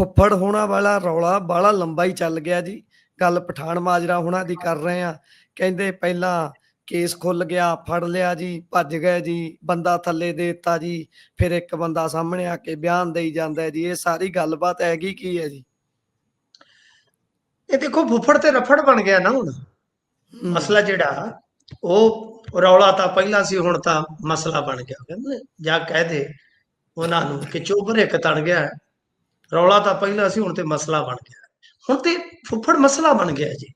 ਫੁੱਫੜ ਹੋਣਾ ਵਾਲਾ ਰੌਲਾ ਬਾਹਲਾ ਲੰਬਾ ਹੀ ਚੱਲ ਗਿਆ ਜੀ। ਗੱਲ ਪਠਾਨ ਮਾਜਰਾ ਹੋਣਾ ਦੀ ਕਰ ਰਹੇ ਆ ਕਹਿੰਦੇ ਪਹਿਲਾਂ ਕੇਸ ਖੁੱਲ ਗਿਆ ਫੜ ਲਿਆ ਜੀ ਭੱਜ ਗਏ ਜੀ ਬੰਦਾ ਥੱਲੇ ਦੇ ਦਿੱਤਾ ਜੀ। ਫਿਰ ਇੱਕ ਬੰਦਾ ਸਾਹਮਣੇ ਆ ਕੇ ਬਿਆਨ ਦੇਈ ਜਾਂਦਾ ਜੀ। ਇਹ ਸਾਰੀ ਗੱਲਬਾਤ ਹੈਗੀ ਕੀ ਹੈ ਜੀ? ਇਹ ਦੇਖੋ ਫੁੱਫੜ ਤੇ ਰਫੜ ਬਣ ਗਿਆ ਨਾ ਹੁਣ। ਮਸਲਾ ਜਿਹੜਾ ਉਹ ਰੌਲਾ ਤਾਂ ਪਹਿਲਾਂ ਸੀ ਹੁਣ ਤਾਂ ਮਸਲਾ ਬਣ ਗਿਆ। ਕਹਿੰਦੇ ਜਾਂ ਕਹਿ ਦੇ ਉਹਨਾਂ ਨੂੰ ਕਿ ਚੋਬਰ ਇੱਕ ਤਣ ਗਿਆ। ਰੌਲਾ ਤਾਂ ਪਹਿਲਾਂ ਸੀ, ਹੁਣ ਤੇ ਮਸਲਾ ਬਣ ਗਿਆ। ਹੁਣ ਤੇ ਫੁੱਫੜ ਮਸਲਾ ਬਣ ਗਿਆ ਜੀ।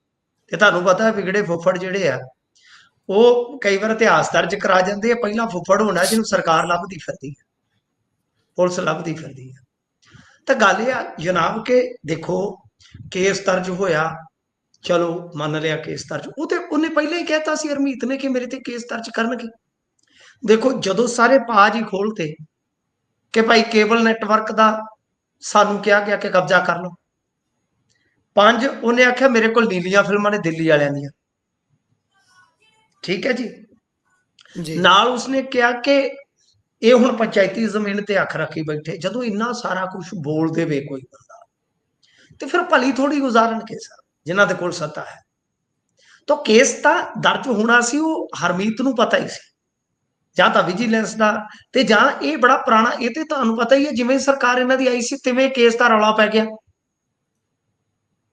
ਤੇ ਤੁਹਾਨੂੰ ਪਤਾ ਵਿਗੜੇ ਫੁੱਫੜ ਜਿਹੜੇ ਆ, ਉਹ ਕਈ ਵਾਰ ਇਤਿਹਾਸ ਦਰਜ ਕਰਾ ਜਾਂਦੇ ਆ। ਪਹਿਲਾਂ ਫੁੱਫੜ ਹੋਣਾ ਜਿਹਨੂੰ ਸਰਕਾਰ ਲੱਭਦੀ ਫਿਰਦੀ ਹੈ ਪੁਲਿਸ ਲੱਭਦੀ ਫਿਰਦੀ ਹੈ ਤਾਂ ਗੱਲ ਇਹ ਆ, ਜਨਾਬ ਕਿ ਦੇਖੋ, ਕੇਸ ਦਰਜ ਹੋਇਆ। ਚਲੋ, ਮੰਨ ਲਿਆ ਕੇਸ ਦਰਜ। ਉਹ ਤੇ ਉਹਨੇ ਪਹਿਲਾਂ ਹੀ ਕਹਿਤਾ ਸੀ ਹਰਮੀਤ ਨੇ ਕਿ ਮੇਰੇ ਤੇ ਕੇਸ ਦਰਜ ਕਰਨਗੇ। ਦੇਖੋ, ਜਦੋਂ ਸਾਰੇ ਪਾਜ ਹੀ ਖੋਲਤੇ ਕਿ ਭਾਈ ਕੇਬਲ ਨੈਟਵਰਕ ਦਾ ਸਾਨੂੰ ਕਿਹਾ ਗਿਆ ਕਿ ਕਬਜ਼ਾ ਕਰ ਲਓ। ਪੰਜ ਉਹਨੇ ਆਖਿਆ ਮੇਰੇ ਕੋਲ ਨੀਲੀਆਂ ਫਿਲਮਾਂ ਨੇ ਦਿੱਲੀ ਵਾਲਿਆਂ ਦੀਆਂ। ਠੀਕ ਹੈ ਜੀ? ਜੀ। ਨਾਲ ਉਸਨੇ ਕਿਹਾ ਕਿ ਇਹ ਹੁਣ ਪੰਚਾਇਤੀ ਜ਼ਮੀਨ ਤੇ ਅੱਖ ਰੱਖੀ ਬੈਠੇ। ਜਦੋਂ ਇੰਨਾ ਸਾਰਾ ਕੁਝ ਬੋਲ ਦੇਵੇ ਕੋਈ ਬੰਦਾ ਤੇ ਫਿਰ ਭਲੀ ਥੋੜੀ ਗੁਜ਼ਾਰਨਗੇ ਸਰ ਜਿਨ੍ਹਾਂ ਦੇ ਕੋਲ ਸੱਤਾ ਹੈ। ਤਾਂ ਕੇਸ ਤਾਂ ਦਰਜ ਹੋਣਾ ਸੀ ਉਹ ਹਰਮੀਤ ਨੂੰ ਪਤਾ ਹੀ ਸੀ। ਜਾਂ ਤਾਂ ਵਿਜੀਲੈਂਸ ਦਾ, ਤੇ ਜਾਂ ਇਹ ਬੜਾ ਪੁਰਾਣਾ, ਇਹ ਤੇ ਤੁਹਾਨੂੰ ਪਤਾ ਹੀ ਹੈ, ਜਿਵੇਂ ਸਰਕਾਰ ਇਹਨਾਂ ਦੀ ਆਈ ਸੀ, ਤਿਵੇਂ ਕੇਸ ਦਾ ਰੌਲਾ ਪੈ ਗਿਆ।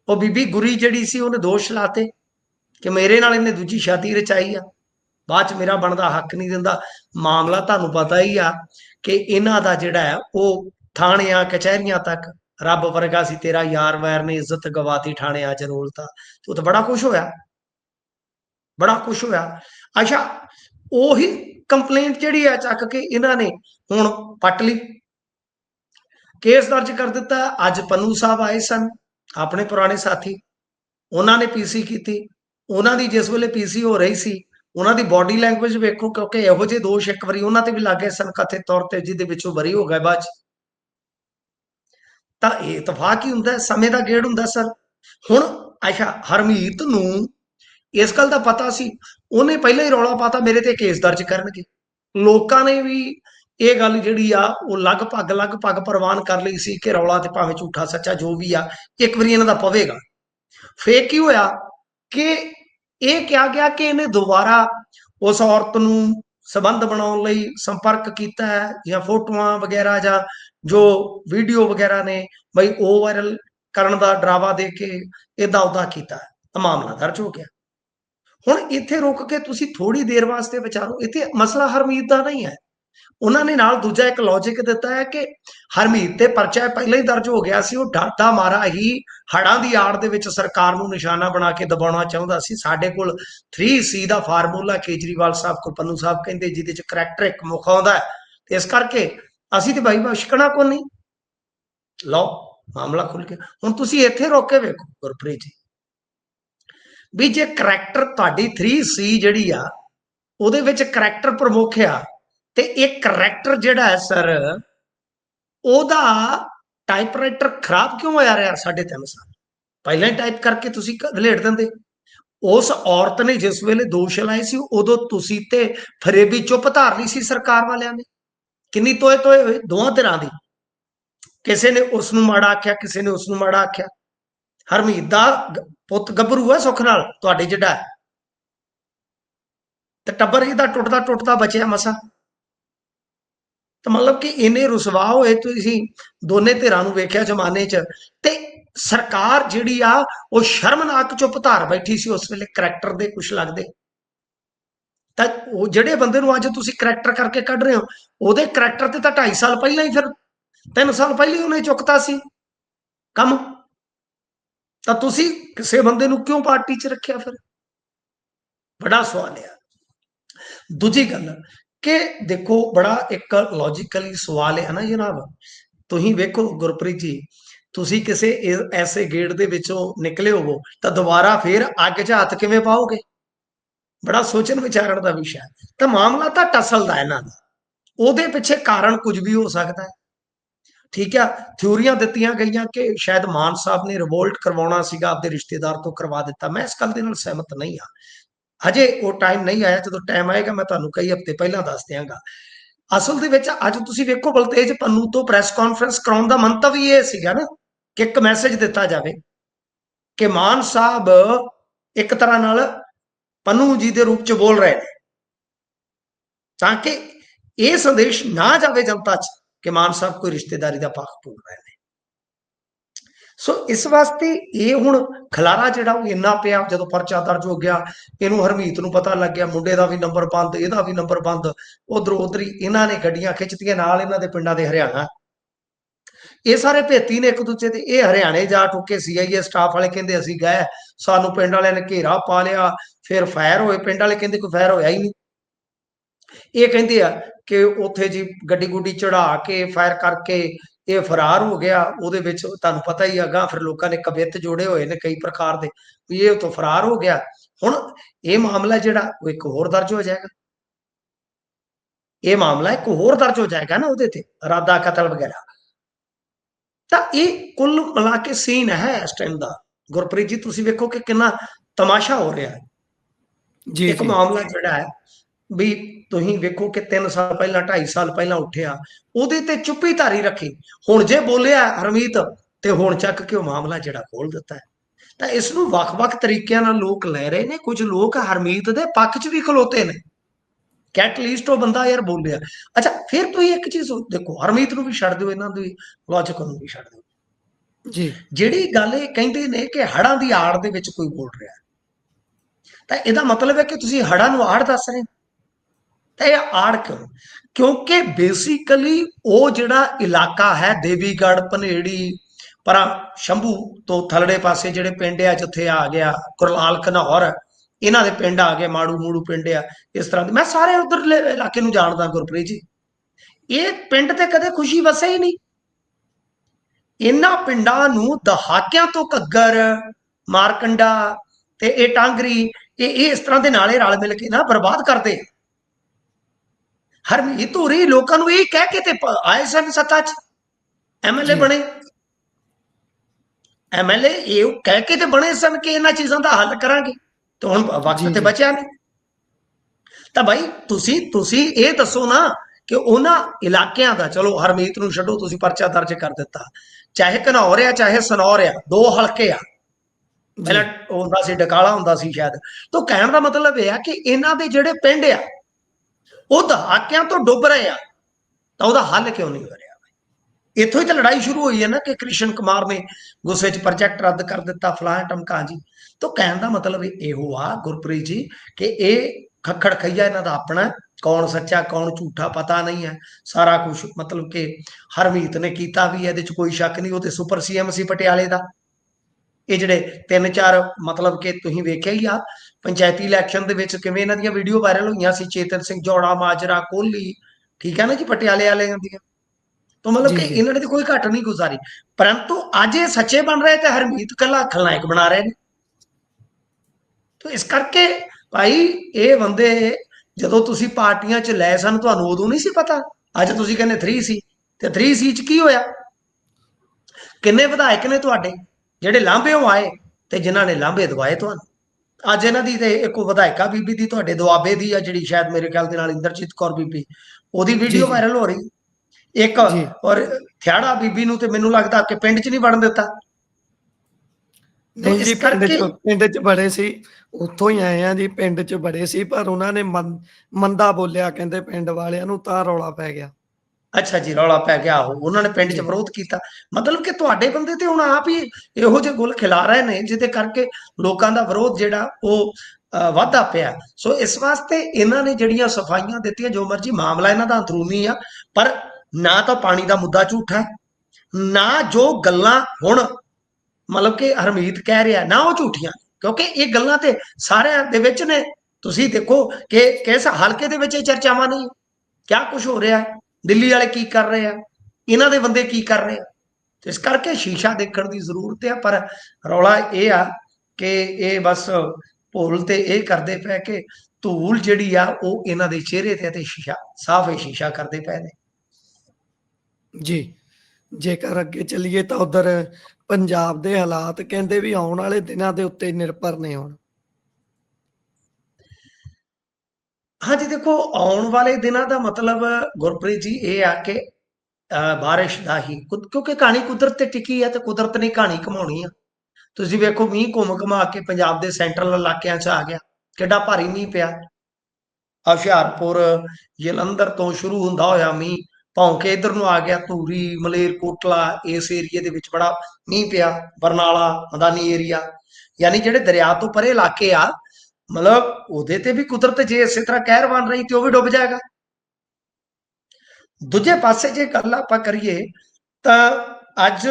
ਉਹ ਬੀਬੀ ਗੁਰੀ ਜਿਹੜੀ ਸੀ, ਉਹਨੇ ਦੋਸ਼ ਲਾਤੇ ਕਿ ਮੇਰੇ ਨਾਲ ਇਹਨੇ ਦੂਜੀ ਸ਼ਾਦੀ ਰਚਾਈ ਆ। ਬਾਅਦ ਚ ਮੇਰਾ ਬਣਦਾ ਹੱਕ ਨਹੀਂ ਦਿੰਦਾ। ਮਾਮਲਾ ਤੁਹਾਨੂੰ ਪਤਾ ਹੀ ਆ ਕਿ ਇਹਨਾਂ ਦਾ ਜਿਹੜਾ ਹੈ, ਉਹ ਥਾਣਿਆਂ, ਕਚਹਿਰੀਆਂ ਤੱਕ ਰੱਬ ਵਰਗਾ ਸੀ, ਤੇਰਾ ਯਾਰ ਵੈਰ ਨੇ ਇੱਜ਼ਤ ਗਵਾਤੀ ਥਾਣਿਆਂ ਚ ਰੋਲਤਾ। ਤੂੰ ਤਾਂ ਬੜਾ ਖੁਸ਼ ਹੋਇਆ। ਬੜਾ ਖੁਸ਼ ਹੋਇਆ। ਅੱਛਾ ਉਹੀ ਕੰਪਲੇਂਟ ਜਿਹੜੀ ਆ ਚੱਕ ਕੇ ਇਹਨਾਂ ਨੇ ਹੁਣ ਪੱਟ ਲਈ। ਕੇਸ ਦਰਜ ਕਰ ਦਿੱਤਾ, ਅੱਜ ਪੰਨੂ ਸਾਹਿਬ ਆਏ ਸਨ, ਆਪਣੇ ਪੁਰਾਣੇ ਸਾਥੀ। ਉਹਨਾਂ ਨੇ ਪੀਸੀ ਕੀਤੀ। ਉਹਨਾਂ ਦੀ ਜਿਸ ਵੇਲੇ ਪੀਸੀ ਹੋ ਰਹੀ ਸੀ, ਉਹਨਾਂ ਦੀ ਬਾਡੀ ਲੈਂਗੁਏਜ ਵੇਖੋ, ਕਿਉਂਕਿ ਇਹੋ ਜਿਹੇ ਦੋਸ਼ ਇੱਕ ਵਾਰੀ ਉਹਨਾਂ ਤੇ ਵੀ ਲੱਗੇ ਸਨ, ਕਥਿਤ ਤੌਰ ਤੇ, ਜਿਹਦੇ ਵਿੱਚੋਂ ਬਰੀ ਹੋ ਗਏ ਬਾਅਦ 'ਚ। ਤਾਂ ਇਹ ਇਤਫਾਕ ਹੀ ਹੁੰਦਾ? ਸਮੇਂ ਦਾ ਗੇੜ ਹੁੰਦਾ ਸਰ। ਹੁਣ ਅੱਛਾ, ਹਰਮੀਤ ਨੂੰ ਇਸ ਗੱਲ ਦਾ ਪਤਾ ਸੀ। ਉਹਨੇ ਪਹਿਲਾਂ ਹੀ ਰੌਲਾ ਪਾਤਾ, ਮੇਰੇ ਤੇ ਕੇਸ ਦਰਜ ਕਰਨਗੇ। ਲੋਕਾਂ ਨੇ ਵੀ ਇਹ ਗੱਲ ਜਿਹੜੀ ਆ, ਉਹ ਲਗਭਗ ਲਗਭਗ ਪ੍ਰਵਾਨ ਕਰ ਲਈ ਸੀ ਕਿ ਰੌਲਾ ਤੇ ਭਾਵੇਂ ਝੂਠਾ, ਸੱਚਾ ਜੋ ਵੀ ਆ, ਇੱਕ ਵਾਰੀ ਇਹਨਾਂ ਦਾ ਪਵੇਗਾ। ਫੇਰ ਕੀ ਹੋਇਆ ਕਿ ਇਹ ਕਿਹਾ ਗਿਆ ਕਿ ਇਹਨੇ ਦੁਬਾਰਾ ਉਸ ਔਰਤ ਨੂੰ ਸਬੰਧ ਬਣਾਉਣ ਲਈ ਸੰਪਰਕ ਕੀਤਾ ਹੈ, ਜਾਂ ਫੋਟੋਆਂ ਵਗੈਰਾ, ਜਾਂ ਜੋ ਵੀਡੀਓ ਵਗੈਰਾ ਨੇ, ਬਈ ਉਹ ਵਾਇਰਲ ਕਰਨ ਦਾ ਡਰਾਵਾ ਦੇ ਕੇ ਇਦਾਂ ਉਦਾਂ ਕੀਤਾ ਤਾਂ ਮਾਮਲਾ ਦਰਜ ਹੋ ਗਿਆ। ਹੁਣ ਇੱਥੇ ਰੁਕ ਕੇ ਤੁਸੀਂ ਥੋੜੀ ਦੇਰ ਵਾਸਤੇ ਵਿਚਾਰੋ, ਇੱਥੇ ਮਸਲਾ ਹਰਮੀਤ ਦਾ ਨਹੀਂ ਹੈ। ਉਹਨਾਂ ਨੇ ਨਾਲ ਦੂਜਾ ਇੱਕ ਲੌਜੀਕ ਦਿੱਤਾ ਹੈ ਕਿ ਹਰਮੀਤ ਤੇ ਪਰਚਾ ਪਹਿਲਾਂ ਹੀ ਦਰਜ ਹੋ ਗਿਆ ਸੀ, ਉਹ ਡਰਦਾ ਮਾਰਾ ਹੀ ਹੜਾਂ ਦੀ ਆੜ ਦੇ ਵਿੱਚ ਸਰਕਾਰ ਨੂੰ ਨਿਸ਼ਾਨਾ ਬਣਾ ਕੇ ਦਬਾਉਣਾ ਚਾਹੁੰਦਾ ਸੀ। ਸਾਡੇ ਕੋਲ 3C ਦਾ ਫਾਰਮੂਲਾ ਕੇਜਰੀਵਾਲ ਸਾਹਿਬ ਕੋਲ ਪੰਨੂ ਸਾਹਿਬ ਕਹਿੰਦੇ, ਜਿਹਦੇ ਚ ਕਰੈਕਟਰ ਇੱਕ ਮੁੱਖ ਆਉਂਦਾ ਹੈ। ਤੇ ਇਸ ਕਰਕੇ ਅਸੀਂ ਤੇ ਬਾਈ ਬਸ਼ਕਣਾ ਕੋ ਨਹੀਂ। ਲਓ, ਮਾਮਲਾ ਖੁੱਲ ਗਿਆ। ਹੁਣ ਤੁਸੀਂ ਇੱਥੇ ਰੋਕ ਕੇ ਵੇਖੋ, ਗੁਰਪ੍ਰੀਤ ਜੀ। ਵੀ ਜੇ ਕਰੈਕਟਰ ਤੁਹਾਡੀ 3C ਜਿਹੜੀ ਆ, ਉਹਦੇ ਵਿੱਚ ਕਰੈਕਟਰ ਪ੍ਰਮੁੱਖ ਆ, ਤੇ ਇਹ ਕਰੈਕਟਰ ਜਿਹੜਾ ਹੈ ਸਰ ਉਹਦਾ ਟਾਈਪਰਾਈਟਰ ਖਰਾਬ ਕਿਉਂ ਹੋਇਆ ਰਿਹਾ ਸਾਢੇ ਤਿੰਨ ਸਾਲ? ਪਹਿਲਾਂ ਹੀ ਟਾਈਪ ਕਰਕੇ ਤੁਸੀਂ ਵਲੇਟ ਦਿੰਦੇ। ਉਸ ਔਰਤ ਨੇ ਜਿਸ ਵੇਲੇ ਦੋਸ਼ ਲਾਏ ਸੀ, ਉਦੋਂ ਤੁਸੀਂ ਤੇ ਫਰੇਬੀ ਚੁੱਪ ਧਾਰ ਲਈ ਸੀ ਸਰਕਾਰ ਵਾਲਿਆਂ ਨੇ। ਕਿੰਨੀ ਤੋਏ ਤੋਏ ਹੋਏ? ਦੋਹਾਂ ਧਿਰਾਂ ਦੀ। ਕਿਸੇ ਨੇ ਉਸ ਨੂੰ ਮਾੜਾ ਆਖਿਆ, ਕਿਸੇ ਨੇ ਉਸ ਨੂੰ ਮਾੜਾ ਆਖਿਆ। ਹਰਮੀਤ ਦਾ ਪੁੱਤ ਗੱਭਰੂ ਹੈ ਸੁੱਖ ਨਾਲ, ਤੁਹਾਡੇ ਜਿਹੜਾ ਤੇ ਟੱਬਰ ਇਹਦਾ ਟੁੱਟਦਾ ਟੁੱਟਦਾ ਬਚਿਆ ਮਸਾ। ਤਾਂ ਮਤਲਬ ਕਿ ਇਹਨੇ ਰੁਸਵਾ ਹੋਏ ਤੁਸੀਂ ਦੋਨੇ ਧਿਰਾਂ ਨੂੰ ਵੇਖਿਆ ਜ਼ਮਾਨੇ 'ਚ, ਤੇ ਸਰਕਾਰ ਜਿਹੜੀ ਆ, ਉਹ ਸ਼ਰਮਨਾਕ ਚੁੱਪ ਧਾਰ ਬੈਠੀ ਸੀ ਉਸ ਵੇਲੇ ਕਰੈਕਟਰ ਦੇ ਕੁਝ ਲੱਗਦੇ। ਤਾਂ ਉਹ ਜਿਹੜੇ ਬੰਦੇ ਨੂੰ ਅੱਜ ਤੁਸੀਂ ਕਰੈਕਟਰ ਕਰਕੇ ਕੱਢ ਰਹੇ ਹੋ, ਉਹਦੇ ਕਰੈਕਟਰ ਤੇ ਤਾਂ 2.5 ਸਾਲ ਪਹਿਲਾਂ ਹੀ ਫਿਰ 3 ਸਾਲ ਪਹਿਲਾਂ ਹੀ ਉਹਨੇ ਚੁੱਕਤਾ ਸੀ। ਕੰਮ ਤਾਂ ਤੁਸੀਂ ਕਿਸੇ ਬੰਦੇ ਨੂੰ ਕਿਉਂ ਪਾਰਟੀ 'ਚ ਰੱਖਿਆ ਫਿਰ? ਬੜਾ ਸਵਾਲ ਹੈ। ਦੂਜੀ ਗੱਲ ਕਿ ਦੇਖੋ, ਬੜਾ ਇੱਕ ਲੌਜੀਕਲੀ ਸਵਾਲ ਹੈ ਨਾ ਜਨਾਬ। ਤੁਸੀਂ ਵੇਖੋ ਗੁਰਪ੍ਰੀਤ ਜੀ, ਤੁਸੀਂ ਕਿਸੇ ਐਸੇ ਗੇਟ ਦੇ ਵਿੱਚੋਂ ਨਿਕਲੇ ਹੋਵੋ, ਤਾਂ ਦੁਬਾਰਾ ਫੇਰ ਅੱਗ 'ਚ ਹੱਥ ਕਿਵੇਂ ਪਾਓਗੇ? ਬੜਾ ਸੋਚਣ ਵਿਚਾਰਨ ਦਾ ਵਿਸ਼ਾ ਤਾਂ ਮਾਮਲਾ ਤਾਂ ਟਸਲ ਦਾ ਇਹਨਾਂ ਦਾ। ਉਹਦੇ ਪਿੱਛੇ ਕਾਰਨ ਕੁਝ ਵੀ ਹੋ ਸਕਦਾ ਹੈ। ਠੀਕ ਆ? ਥਿਊਰੀਆਂ ਦਿੱਤੀਆਂ ਗਈਆਂ ਕਿ ਸ਼ਾਇਦ ਮਾਨ ਸਾਹਿਬ ਨੇ ਰਿਵੋਲਟ ਕਰਵਾਉਣਾ ਸੀਗਾ, ਆਪਦੇ ਰਿਸ਼ਤੇਦਾਰ ਤੋਂ ਕਰਵਾ ਦਿੱਤਾ। ਮੈਂ ਇਸ ਗੱਲ ਦੇ ਨਾਲ ਸਹਿਮਤ ਨਹੀਂ ਹਾਂ। ਹਜੇ ਉਹ ਟਾਈਮ ਨਹੀਂ ਆਇਆ, ਜਦੋਂ ਟਾਈਮ ਆਏਗਾ ਮੈਂ ਤੁਹਾਨੂੰ ਕਈ ਹਫ਼ਤੇ ਪਹਿਲਾਂ ਦੱਸ ਦਿਆਂਗਾ। ਅਸਲ ਦੇ ਵਿੱਚ ਅੱਜ ਤੁਸੀਂ ਵੇਖੋ ਬਲਤੇਜ ਪੰਨੂ ਤੋਂ ਪ੍ਰੈਸ ਕਾਨਫਰੰਸ ਕਰਾਉਣ ਦਾ ਮੰਤਵ ਹੀ ਇਹ ਸੀਗਾ ਨਾ ਕਿ ਇੱਕ ਮੈਸੇਜ ਦਿੱਤਾ ਜਾਵੇ ਕਿ ਮਾਨ ਸਾਹਿਬ ਇੱਕ ਤਰ੍ਹਾਂ ਨਾਲ ਪੰਨੂ ਜੀ ਦੇ ਰੂਪ ਚ ਬੋਲ ਰਹੇ ਨੇ। ਤਾਂ ਕਿ ਇਹ ਸੰਦੇਸ਼ ਨਾ ਜਾਵੇ ਜਨਤਾ ਚ ਕਿ ਮਾਨ ਸਾਹਿਬ ਕੋਈ ਰਿਸ਼ਤੇਦਾਰੀ ਦਾ ਪੱਖ ਪੂਰ ਰਹੇ ਨੇ। ਸੋ ਇਸ ਵਾਸਤੇ ਇਹ ਹੁਣ ਖਲਾਰਾ ਜਿਹੜਾ ਉਹ ਇੰਨਾ ਪਿਆ, ਜਦੋਂ ਪਰਚਾ ਦਰਜ ਹੋ ਗਿਆ, ਇਹਨੂੰ ਹਰਮੀਤ ਨੂੰ ਪਤਾ ਲੱਗ ਗਿਆ, ਮੁੰਡੇ ਦਾ ਵੀ ਨੰਬਰ ਬੰਦ, ਇਹਦਾ ਵੀ ਨੰਬਰ ਬੰਦ, ਉਧਰੋਂ ਉਧਰੀ ਇਹਨਾਂ ਨੇ ਗੱਡੀਆਂ ਖਿੱਚਤੀਆਂ, ਨਾਲ ਇਹਨਾਂ ਦੇ ਪਿੰਡਾਂ ਦੇ ਹਰਿਆਣਾ। ਇਹ ਸਾਰੇ ਭੇਤੀ ਨੇ ਇੱਕ ਦੂਜੇ ਦੇ, ਇਹ ਹਰਿਆਣੇ ਜਾ ਟੁੱਕੇ ਸੀਆਈਏ ਸਟਾਫ ਵਾਲੇ ਕਹਿੰਦੇ ਅਸੀਂ ਗਏ, ਸਾਨੂੰ ਪਿੰਡ ਵਾਲਿਆਂ ਨੇ ਘੇਰਾ ਪਾ ਲਿਆ, ਫਿਰ ਫਾਇਰ ਹੋਏ, ਪਿੰਡ ਵਾਲੇ ਕਹਿੰਦੇ ਕੋਈ ਫਾਇਰ ਹੋਇਆ ਹੀ ਨਹੀਂ। ਇਹ ਕਹਿੰਦੇ ਆ ਕਿ ਉੱਥੇ ਜੀ ਗੱਡੀ ਗੁੱਡੀ ਚੜਾ ਕੇ ਫਾਇਰ ਕਰਕੇ ਇਹ ਫਰਾਰ ਹੋ ਗਿਆ ਉਹਦੇ ਵਿੱਚ ਤੁਹਾਨੂੰ ਪਤਾ ਹੀ ਹੈਗਾ ਫਿਰ ਲੋਕਾਂ ਨੇ ਕਵਿੱਤ ਜੋੜੇ ਹੋਏ ਨੇ ਕਈ ਪ੍ਰਕਾਰ ਦੇ ਵੀ ਇਹ ਤੋਂ ਫਰਾਰ ਹੋ ਗਿਆ। ਹੁਣ ਇਹ ਮਾਮਲਾ ਜਿਹੜਾ ਉਹ ਇੱਕ ਹੋਰ ਦਰਜ ਹੋ ਜਾਏਗਾ। ਇਹ ਮਾਮਲਾ ਇੱਕ ਹੋਰ ਦਰਜ ਹੋ ਜਾਏਗਾ ਨਾ ਉਹਦੇ ਤੇ ਇਰਾਦਾ ਕਤਲ ਵਗੈਰਾ। ਤਾਂ ਇਹ ਕੁੱਲ ਮਿਲਾ ਕੇ ਸੀਨ ਹੈ ਇਸ ਟਾਈਮ ਦਾ। ਗੁਰਪ੍ਰੀਤ ਜੀ ਤੁਸੀਂ ਵੇਖੋ ਕਿ ਕਿੰਨਾ ਤਮਾਸ਼ਾ ਹੋ ਰਿਹਾ ਹੈ। ਜੀ ਇੱਕ ਮਾਮਲਾ ਜਿਹੜਾ ਹੈ ਵੀ ਤੁਸੀਂ ਵੇਖੋ ਕਿ 3 ਸਾਲ ਪਹਿਲਾਂ 2.5 ਸਾਲ ਪਹਿਲਾਂ ਉੱਠਿਆ ਉਹਦੇ ਤੇ ਚੁੱਪੀ ਧਾਰੀ ਰੱਖੀ। ਹੁਣ ਜੇ ਬੋਲਿਆ ਹਰਮੀਤ ਤੇ ਹੁਣ ਚੱਕ ਕੇ ਉਹ ਮਾਮਲਾ ਜਿਹੜਾ ਖੋਲ ਦਿੱਤਾ ਹੈ। ਤਾਂ ਇਸ ਨੂੰ ਵੱਖ-ਵੱਖ ਤਰੀਕਿਆਂ ਨਾਲ ਲੋਕ ਲੈ ਰਹੇ ਨੇ। ਕੁਝ ਲੋਕ ਹਰਮੀਤ ਦੇ ਪੱਖ 'ਚ ਵੀ ਖਲੋਤੇ ਨੇ। ਕੈਟ ਲੀਸਟ ਉਹ ਬੰਦਾ ਯਾਰ ਬੋਲਿਆ। ਅੱਛਾ ਫਿਰ ਤੁਸੀਂ ਇੱਕ ਚੀਜ਼ ਦੇਖੋ ਹਰਮੀਤ ਨੂੰ ਵੀ ਛੱਡ ਦਿਓ ਇਹਨਾਂ ਦੀ ਲੌਜੀਕ ਨੂੰ ਵੀ ਛੱਡ ਦਿਓ। ਜੀ। ਜਿਹੜੀ ਗੱਲ ਇਹ ਕਹਿੰਦੇ ਨੇ ਕਿ ਹੜਾਂ ਦੀ ਆੜ ਦੇ ਵਿੱਚ ਕੋਈ ਬੋਲ ਰਿਹਾ। ਤਾਂ ਇਹਦਾ ਮਤਲਬ ਹੈ ਕਿ ਤੁਸੀਂ ਹੜਾਂ ਨੂੰ ਆੜ ਦੱਸ ਰਹੇ ਹੋ। ਇਹ ਆੜ ਕਿਉਂ ਕਿਉਂਕਿ ਬੇਸਿਕਲੀ ਉਹ ਜਿਹੜਾ ਇਲਾਕਾ ਹੈ ਦੇਵੀਗੜ ਪਨੇੜੀ ਪਰਾਂ ਸ਼ੰਭੂ ਤੋਂ ਥਲੜੇ ਪਾਸੇ ਜਿਹੜੇ ਪਿੰਡ ਆ, ਜਿੱਥੇ ਆ ਗਿਆ ਕੁਰਲਾਲ ਘਨੌਰ ਇਹਨਾਂ ਦੇ ਪਿੰਡ ਆ ਗਏ, ਮਾੜੂ ਮੂੜੂ ਪਿੰਡ ਆ, ਇਸ ਤਰ੍ਹਾਂ ਦੇ। ਮੈਂ ਸਾਰੇ ਉਧਰਲੇ ਇਲਾਕੇ ਨੂੰ ਜਾਣਦਾ ਗੁਰਪ੍ਰੀਤ ਜੀ। ਇਹ ਪਿੰਡ ਤੇ ਕਦੇ ਖੁਸ਼ੀ ਵਸੇ ਹੀ ਨਹੀਂ। ਇਹਨਾਂ ਪਿੰਡਾਂ ਨੂੰ ਦਹਾਕਿਆਂ ਤੋਂ ਘੱਗਰ, ਮਾਰਕੰਡਾ ਤੇ ਇਹ ਟਾਂਗਰੀ, ਇਹ ਇਹ ਇਸ ਤਰ੍ਹਾਂ ਦੇ ਨਾਲੇ ਰਲ ਮਿਲ ਕੇ ਨਾ ਬਰਬਾਦ ਕਰਦੇ ਆ। ਹਰਮੀਤ ਹੋਰੀ ਲੋਕਾਂ ਨੂੰ ਇਹ ਕਹਿ ਕੇ ਤੇ ਆਏ ਸਨ ਸੱਤਾ 'ਚ। ਐਮਐਲਏ। ਬਣੇ। ਐਮਐਲਏ ਇਹ ਕਹਿ ਕੇ ਤੇ ਬਣੇ ਸਨ ਕਿ ਇਹਨਾਂ ਚੀਜ਼ਾਂ ਦਾ ਹੱਲ ਕਰਾਂਗੇ ਤੇ ਹੁਣ ਵਕਤ ਤੇ। ਬਚਿਆ ਨਹੀਂ। ਤਾਂ ਭਾਈ ਤੁਸੀਂ ਤੁਸੀਂ ਇਹ ਦੱਸੋ ਨਾ ਕਿ ਉਹਨਾਂ ਇਲਾਕਿਆਂ ਦਾ ਚਲੋ ਹਰਮੀਤ ਨੂੰ ਛੱਡੋ ਤੁਸੀਂ ਪਰਚਾ ਦਰਜ ਕਰ ਦਿੱਤਾ। ਚਾਹੇ ਘਨੌਰ ਆ ਚਾਹੇ ਸਨੌਰ ਆ ਦੋ ਹਲਕੇ ਆ। ਪਹਿਲਾਂ ਉਹ ਹੁੰਦਾ ਸੀ ਡਕਾਲਾ ਹੁੰਦਾ ਸੀ ਸ਼ਾਇਦ। ਤਾਂ ਕਹਿਣ ਦਾ ਮਤਲਬ ਇਹ ਆ ਕਿ ਇਹਨਾਂ ਦੇ ਜਿਹੜੇ ਪਿੰਡ ਆ ਉਹ ਦਹਾਕਿਆਂ ਤੋਂ ਡੁੱਬ ਰਹੇ ਆ। ਤਾਂ ਉਹਦਾ ਹੱਲ ਕਿਉਂ ਨਹੀਂ ਹੋ ਰਿਹਾ? ਇੱਥੋਂ ਹੀ ਤਾਂ ਲੜਾਈ ਸ਼ੁਰੂ ਹੋਈ ਹੈ ਨਾ ਕਿ ਕ੍ਰਿਸ਼ਨ ਕੁਮਾਰ ਨੇ ਗੁੱਸੇ 'ਚ ਪ੍ਰੋਜੈਕਟ ਰੱਦ ਕਰ ਦਿੱਤਾ ਫਲਾਂ ਟਮਕਾ ਜੀ। ਤਾਂ ਕਹਿਣ ਦਾ ਮਤਲਬ ਇਹੋ ਆ ਗੁਰਪ੍ਰੀਤ ਜੀ ਕਿ ਇਹ ਖੱਖੜ ਖਈਆ ਇਹਨਾਂ ਦਾ ਆਪਣਾ ਕੌਣ ਸੱਚਾ, ਕੌਣ ਝੂਠਾ ਪਤਾ ਨਹੀਂ ਹੈ। ਸਾਰਾ ਕੁਝ ਮਤਲਬ ਕਿ ਹਰਮੀਤ ਨੇ ਕੀਤਾ ਵੀ ਇਹਦੇ 'ਚ ਕੋਈ ਸ਼ੱਕ ਨਹੀਂ, ਉਹ ਤੇ ਸੁਪਰ ਸੀਐਮ ਸੀ ਪਟਿਆਲੇ ਦਾ। ਇਹ ਜਿਹੜੇ ਤਿੰਨ ਚਾਰ ਮਤਲਬ ਕਿ ਤੁਸੀਂ ਵੇਖਿਆ ਹੀ ਆ ਪੰਚਾਇਤੀ ਇਲੈਕਸ਼ਨ ਦੇ ਵਿੱਚ ਕਿਵੇਂ ਇਹਨਾਂ ਦੀਆਂ ਵੀਡੀਓ ਵਾਇਰਲ ਹੋਈਆਂ ਸੀ ਚੇਤਨ ਸਿੰਘ ਜੋੜਾ ਮਾਜਰਾ ਕੋਹਲੀ ਠੀਕ ਹੈ ਨਾ ਜੀ ਪਟਿਆਲੇ ਵਾਲਿਆਂ ਦੀਆਂ ਤਾਂ ਮਤਲਬ ਕਿ। ਇਹਨਾਂ ਨੇ ਤਾਂ ਕੋਈ ਘੱਟ ਨਹੀਂ ਗੁਜ਼ਾਰੀ। ਪਰੰਤੂ ਅੱਜ ਇਹ ਸੱਚੇ ਬਣ ਰਹੇ ਤੇ ਹਰਮੀਤ ਕੱਲਾ ਖਲਨਾਇਕ ਬਣਾ ਰਹੇ ਨੇ। ਤਾਂ ਇਸ ਕਰਕੇ ਭਾਈ ਇਹ ਬੰਦੇ ਜਦੋਂ ਤੁਸੀਂ ਪਾਰਟੀਆਂ 'ਚ ਲੈ ਸਨ ਤੁਹਾਨੂੰ ਉਦੋਂ ਨਹੀਂ ਸੀ ਪਤਾ? ਅੱਜ ਤੁਸੀਂ ਕਹਿੰਦੇ 3 ਸੀ। ਤੇ 3 ਸੀ 'ਚ ਕੀ ਹੋਇਆ? ਕਿੰਨੇ ਵਿਧਾਇਕ ਨੇ ਤੁਹਾਡੇ ਜਿਹੜੇ ਲਾਂਭਿਓਂ ਆਏ ਤੇ ਜਿਨ੍ਹਾਂ ਨੇ ਲਾਂਭੇ ਦਵਾਏ ਤੁਹਾਨੂੰ? ਅੱਜ ਇਹਨਾਂ ਦੀ ਤੇ ਇੱਕ ਵਿਧਾਇਕਾ ਬੀਬੀ ਦੀ ਤੁਹਾਡੇ ਦੁਆਬੇ ਦੀ ਆ ਜਿਹੜੀ ਸ਼ਾਇਦ ਮੇਰੇ ਖਿਆਲ ਦੇ ਨਾਲ ਇੰਦਰਜੀਤ ਕੌਰ ਬੀਬੀ। ਉਹਦੀ ਵੀਡੀਓ। ਵਾਇਰਲ ਹੋ ਰਹੀ। ਇੱਕ। ਔਰ ਥਿਆੜਾ ਬੀਬੀ ਨੂੰ ਤੇ ਮੈਨੂੰ ਲੱਗਦਾ ਕਿ ਪਿੰਡ 'ਚ ਨਹੀਂ ਵੜਨ ਦਿੱਤਾ। ਨਹੀਂ ਜੀ ਪਿੰਡ ਚ ਪਿੰਡ ਚ ਬੜੇ ਸੀ। ਉੱਥੋਂ ਹੀ ਆਏ ਆ ਜੀ ਪਿੰਡ ਚ ਬੜੇ ਸੀ ਪਰ ਉਹਨਾਂ ਨੇ ਮੰਦਾ ਬੋਲਿਆ ਕਹਿੰਦੇ ਪਿੰਡ ਵਾਲਿਆਂ ਨੂੰ ਤਾਂ ਰੌਲਾ ਪੈ ਗਿਆ। ਅੱਛਾ ਜੀ ਰੌਲਾ ਪੈ ਗਿਆ। ਉਹ ਉਹਨਾਂ ਨੇ ਪਿੰਡ 'ਚ। ਵਿਰੋਧ ਕੀਤਾ। ਮਤਲਬ ਕਿ ਤੁਹਾਡੇ ਬੰਦੇ ਤੇ ਹੁਣ ਆਪ ਹੀ ਇਹੋ ਜਿਹੇ ਗੁਲ ਖਿਲਾ ਰਹੇ ਨੇ ਜਿਹਦੇ ਕਰਕੇ ਲੋਕਾਂ ਦਾ ਵਿਰੋਧ ਜਿਹੜਾ ਉਹ ਵਾਧਾ ਪਿਆ। ਸੋ ਇਸ ਵਾਸਤੇ ਇਹਨਾਂ ਨੇ ਜਿਹੜੀਆਂ ਸਫਾਈਆਂ ਦਿੱਤੀਆਂ ਜੋ ਮਰਜ਼ੀ ਮਾਮਲਾ ਇਹਨਾਂ ਦਾ ਅੰਦਰੂਨੀ ਆ ਪਰ ਨਾ ਤਾਂ ਪਾਣੀ ਦਾ ਮੁੱਦਾ ਝੂਠਾ ਨਾ ਜੋ ਗੱਲਾਂ ਹੁਣ ਮਤਲਬ ਕਿ ਹਰਮੀਤ ਕਹਿ ਰਿਹਾ ਨਾ ਉਹ ਝੂਠੀਆਂ। ਕਿਉਂਕਿ ਇਹ ਗੱਲਾਂ ਤੇ ਸਾਰਿਆਂ ਦੇ ਵਿੱਚ ਨੇ। ਤੁਸੀਂ ਦੇਖੋ ਕਿ ਕਿਸ ਹਲਕੇ ਦੇ ਵਿੱਚ ਇਹ ਚਰਚਾਵਾਂ ਨਹੀਂ ਕਿਆ ਕੁਝ ਹੋ ਰਿਹਾ ਹੈ। ਦਿੱਲੀ ਵਾਲੇ ਕੀ ਕਰ ਰਹੇ ਆ? ਇਹਨਾਂ ਦੇ ਬੰਦੇ ਕੀ ਕਰ ਰਹੇ ਆ? ਇਸ ਕਰਕੇ ਸ਼ੀਸ਼ਾ ਦੇਖਣ ਦੀ ਜ਼ਰੂਰਤ ਆ, ਪਰ ਰੌਲਾ ਇਹ ਆ ਕਿ ਇਹ ਬਸ ਭੁੱਲ ਤੇ ਇਹ ਕਰਦੇ ਪਏ ਕਿ ਧੂਲ ਜਿਹੜੀ ਆ, ਉਹ ਇਹਨਾਂ ਦੇ ਚਿਹਰੇ ਤੇ ਤੇ ਸ਼ੀਸ਼ਾ, ਸਾਫ਼ ਹੀ ਸ਼ੀਸ਼ਾ ਕਰਦੇ ਪਏ ਨੇ। ਜੀ, ਜੇਕਰ ਅੱਗੇ ਚੱਲੀਏ ਤਾਂ ਉਧਰ ਪੰਜਾਬ ਦੇ ਹਾਲਾਤ ਕਹਿੰਦੇ ਵੀ ਆਉਣ ਵਾਲੇ ਦਿਨਾਂ ਦੇ ਉੱਤੇ ਨਿਰਭਰ ਨੇ ਹੁਣ। ਹਾਂਜੀ, ਦੇਖੋ, ਆਉਣ ਵਾਲੇ ਦਿਨਾਂ ਦਾ ਮਤਲਬ ਗੁਰਪ੍ਰੀਤ ਜੀ ਇਹ ਆ ਕਿ ਬਾਰਿਸ਼ ਦਾ ਹੀ ਕੁਦ- ਕਿਉਂਕਿ ਕਹਾਣੀ ਕੁਦਰਤ ਤੇ ਟਿਕੀ ਹੈ ਤੇ ਕੁਦਰਤ ਨੇ ਕਹਾਣੀ ਕਮਾਉਣੀ ਆ। ਤੁਸੀਂ ਵੇਖੋ, ਮੀਂਹ ਘੁੰਮ ਘੁਮਾ ਕੇ ਪੰਜਾਬ ਦੇ ਸੈਂਟਰਲ ਇਲਾਕਿਆਂ 'ਚ ਆ ਗਿਆ। ਕਿੱਡਾ ਭਾਰੀ ਮੀਂਹ ਪਿਆ। ਹੁਸ਼ਿਆਰਪੁਰ, ਜਲੰਧਰ ਤੋਂ ਸ਼ੁਰੂ ਹੁੰਦਾ ਹੋਇਆ ਮੀਂਹ। ਭੌਂਕੇ ਇਧਰ ਨੂੰ ਆ ਗਿਆ, ਧੂਰੀ ਮਲੇਰਕੋਟਲਾ ਇਸ ਏਰੀਏ ਦੇ ਵਿੱਚ ਬੜਾ ਮੀਂਹ ਪਿਆ। ਬਰਨਾਲਾ, ਮਦਾਨੀ ਏਰੀਆ ਯਾਨੀ ਜਿਹੜੇ ਦਰਿਆ ਤੋਂ ਪਰੇ ਇਲਾਕੇ ਆ ਮਤਲਬ ਉਹਦੇ ਤੇ ਵੀ ਕੁਦਰਤ ਜੇ ਇਸੇ ਤਰ੍ਹਾਂ ਕਹਿਰ ਬਣ ਰਹੀ ਤੇ ਉਹ ਵੀ ਡੁੱਬ ਜਾਏਗਾ। ਦੂਜੇ ਪਾਸੇ ਜੇ ਗੱਲ ਆਪਾਂ ਕਰੀਏ ਤਾਂ ਅੱਜ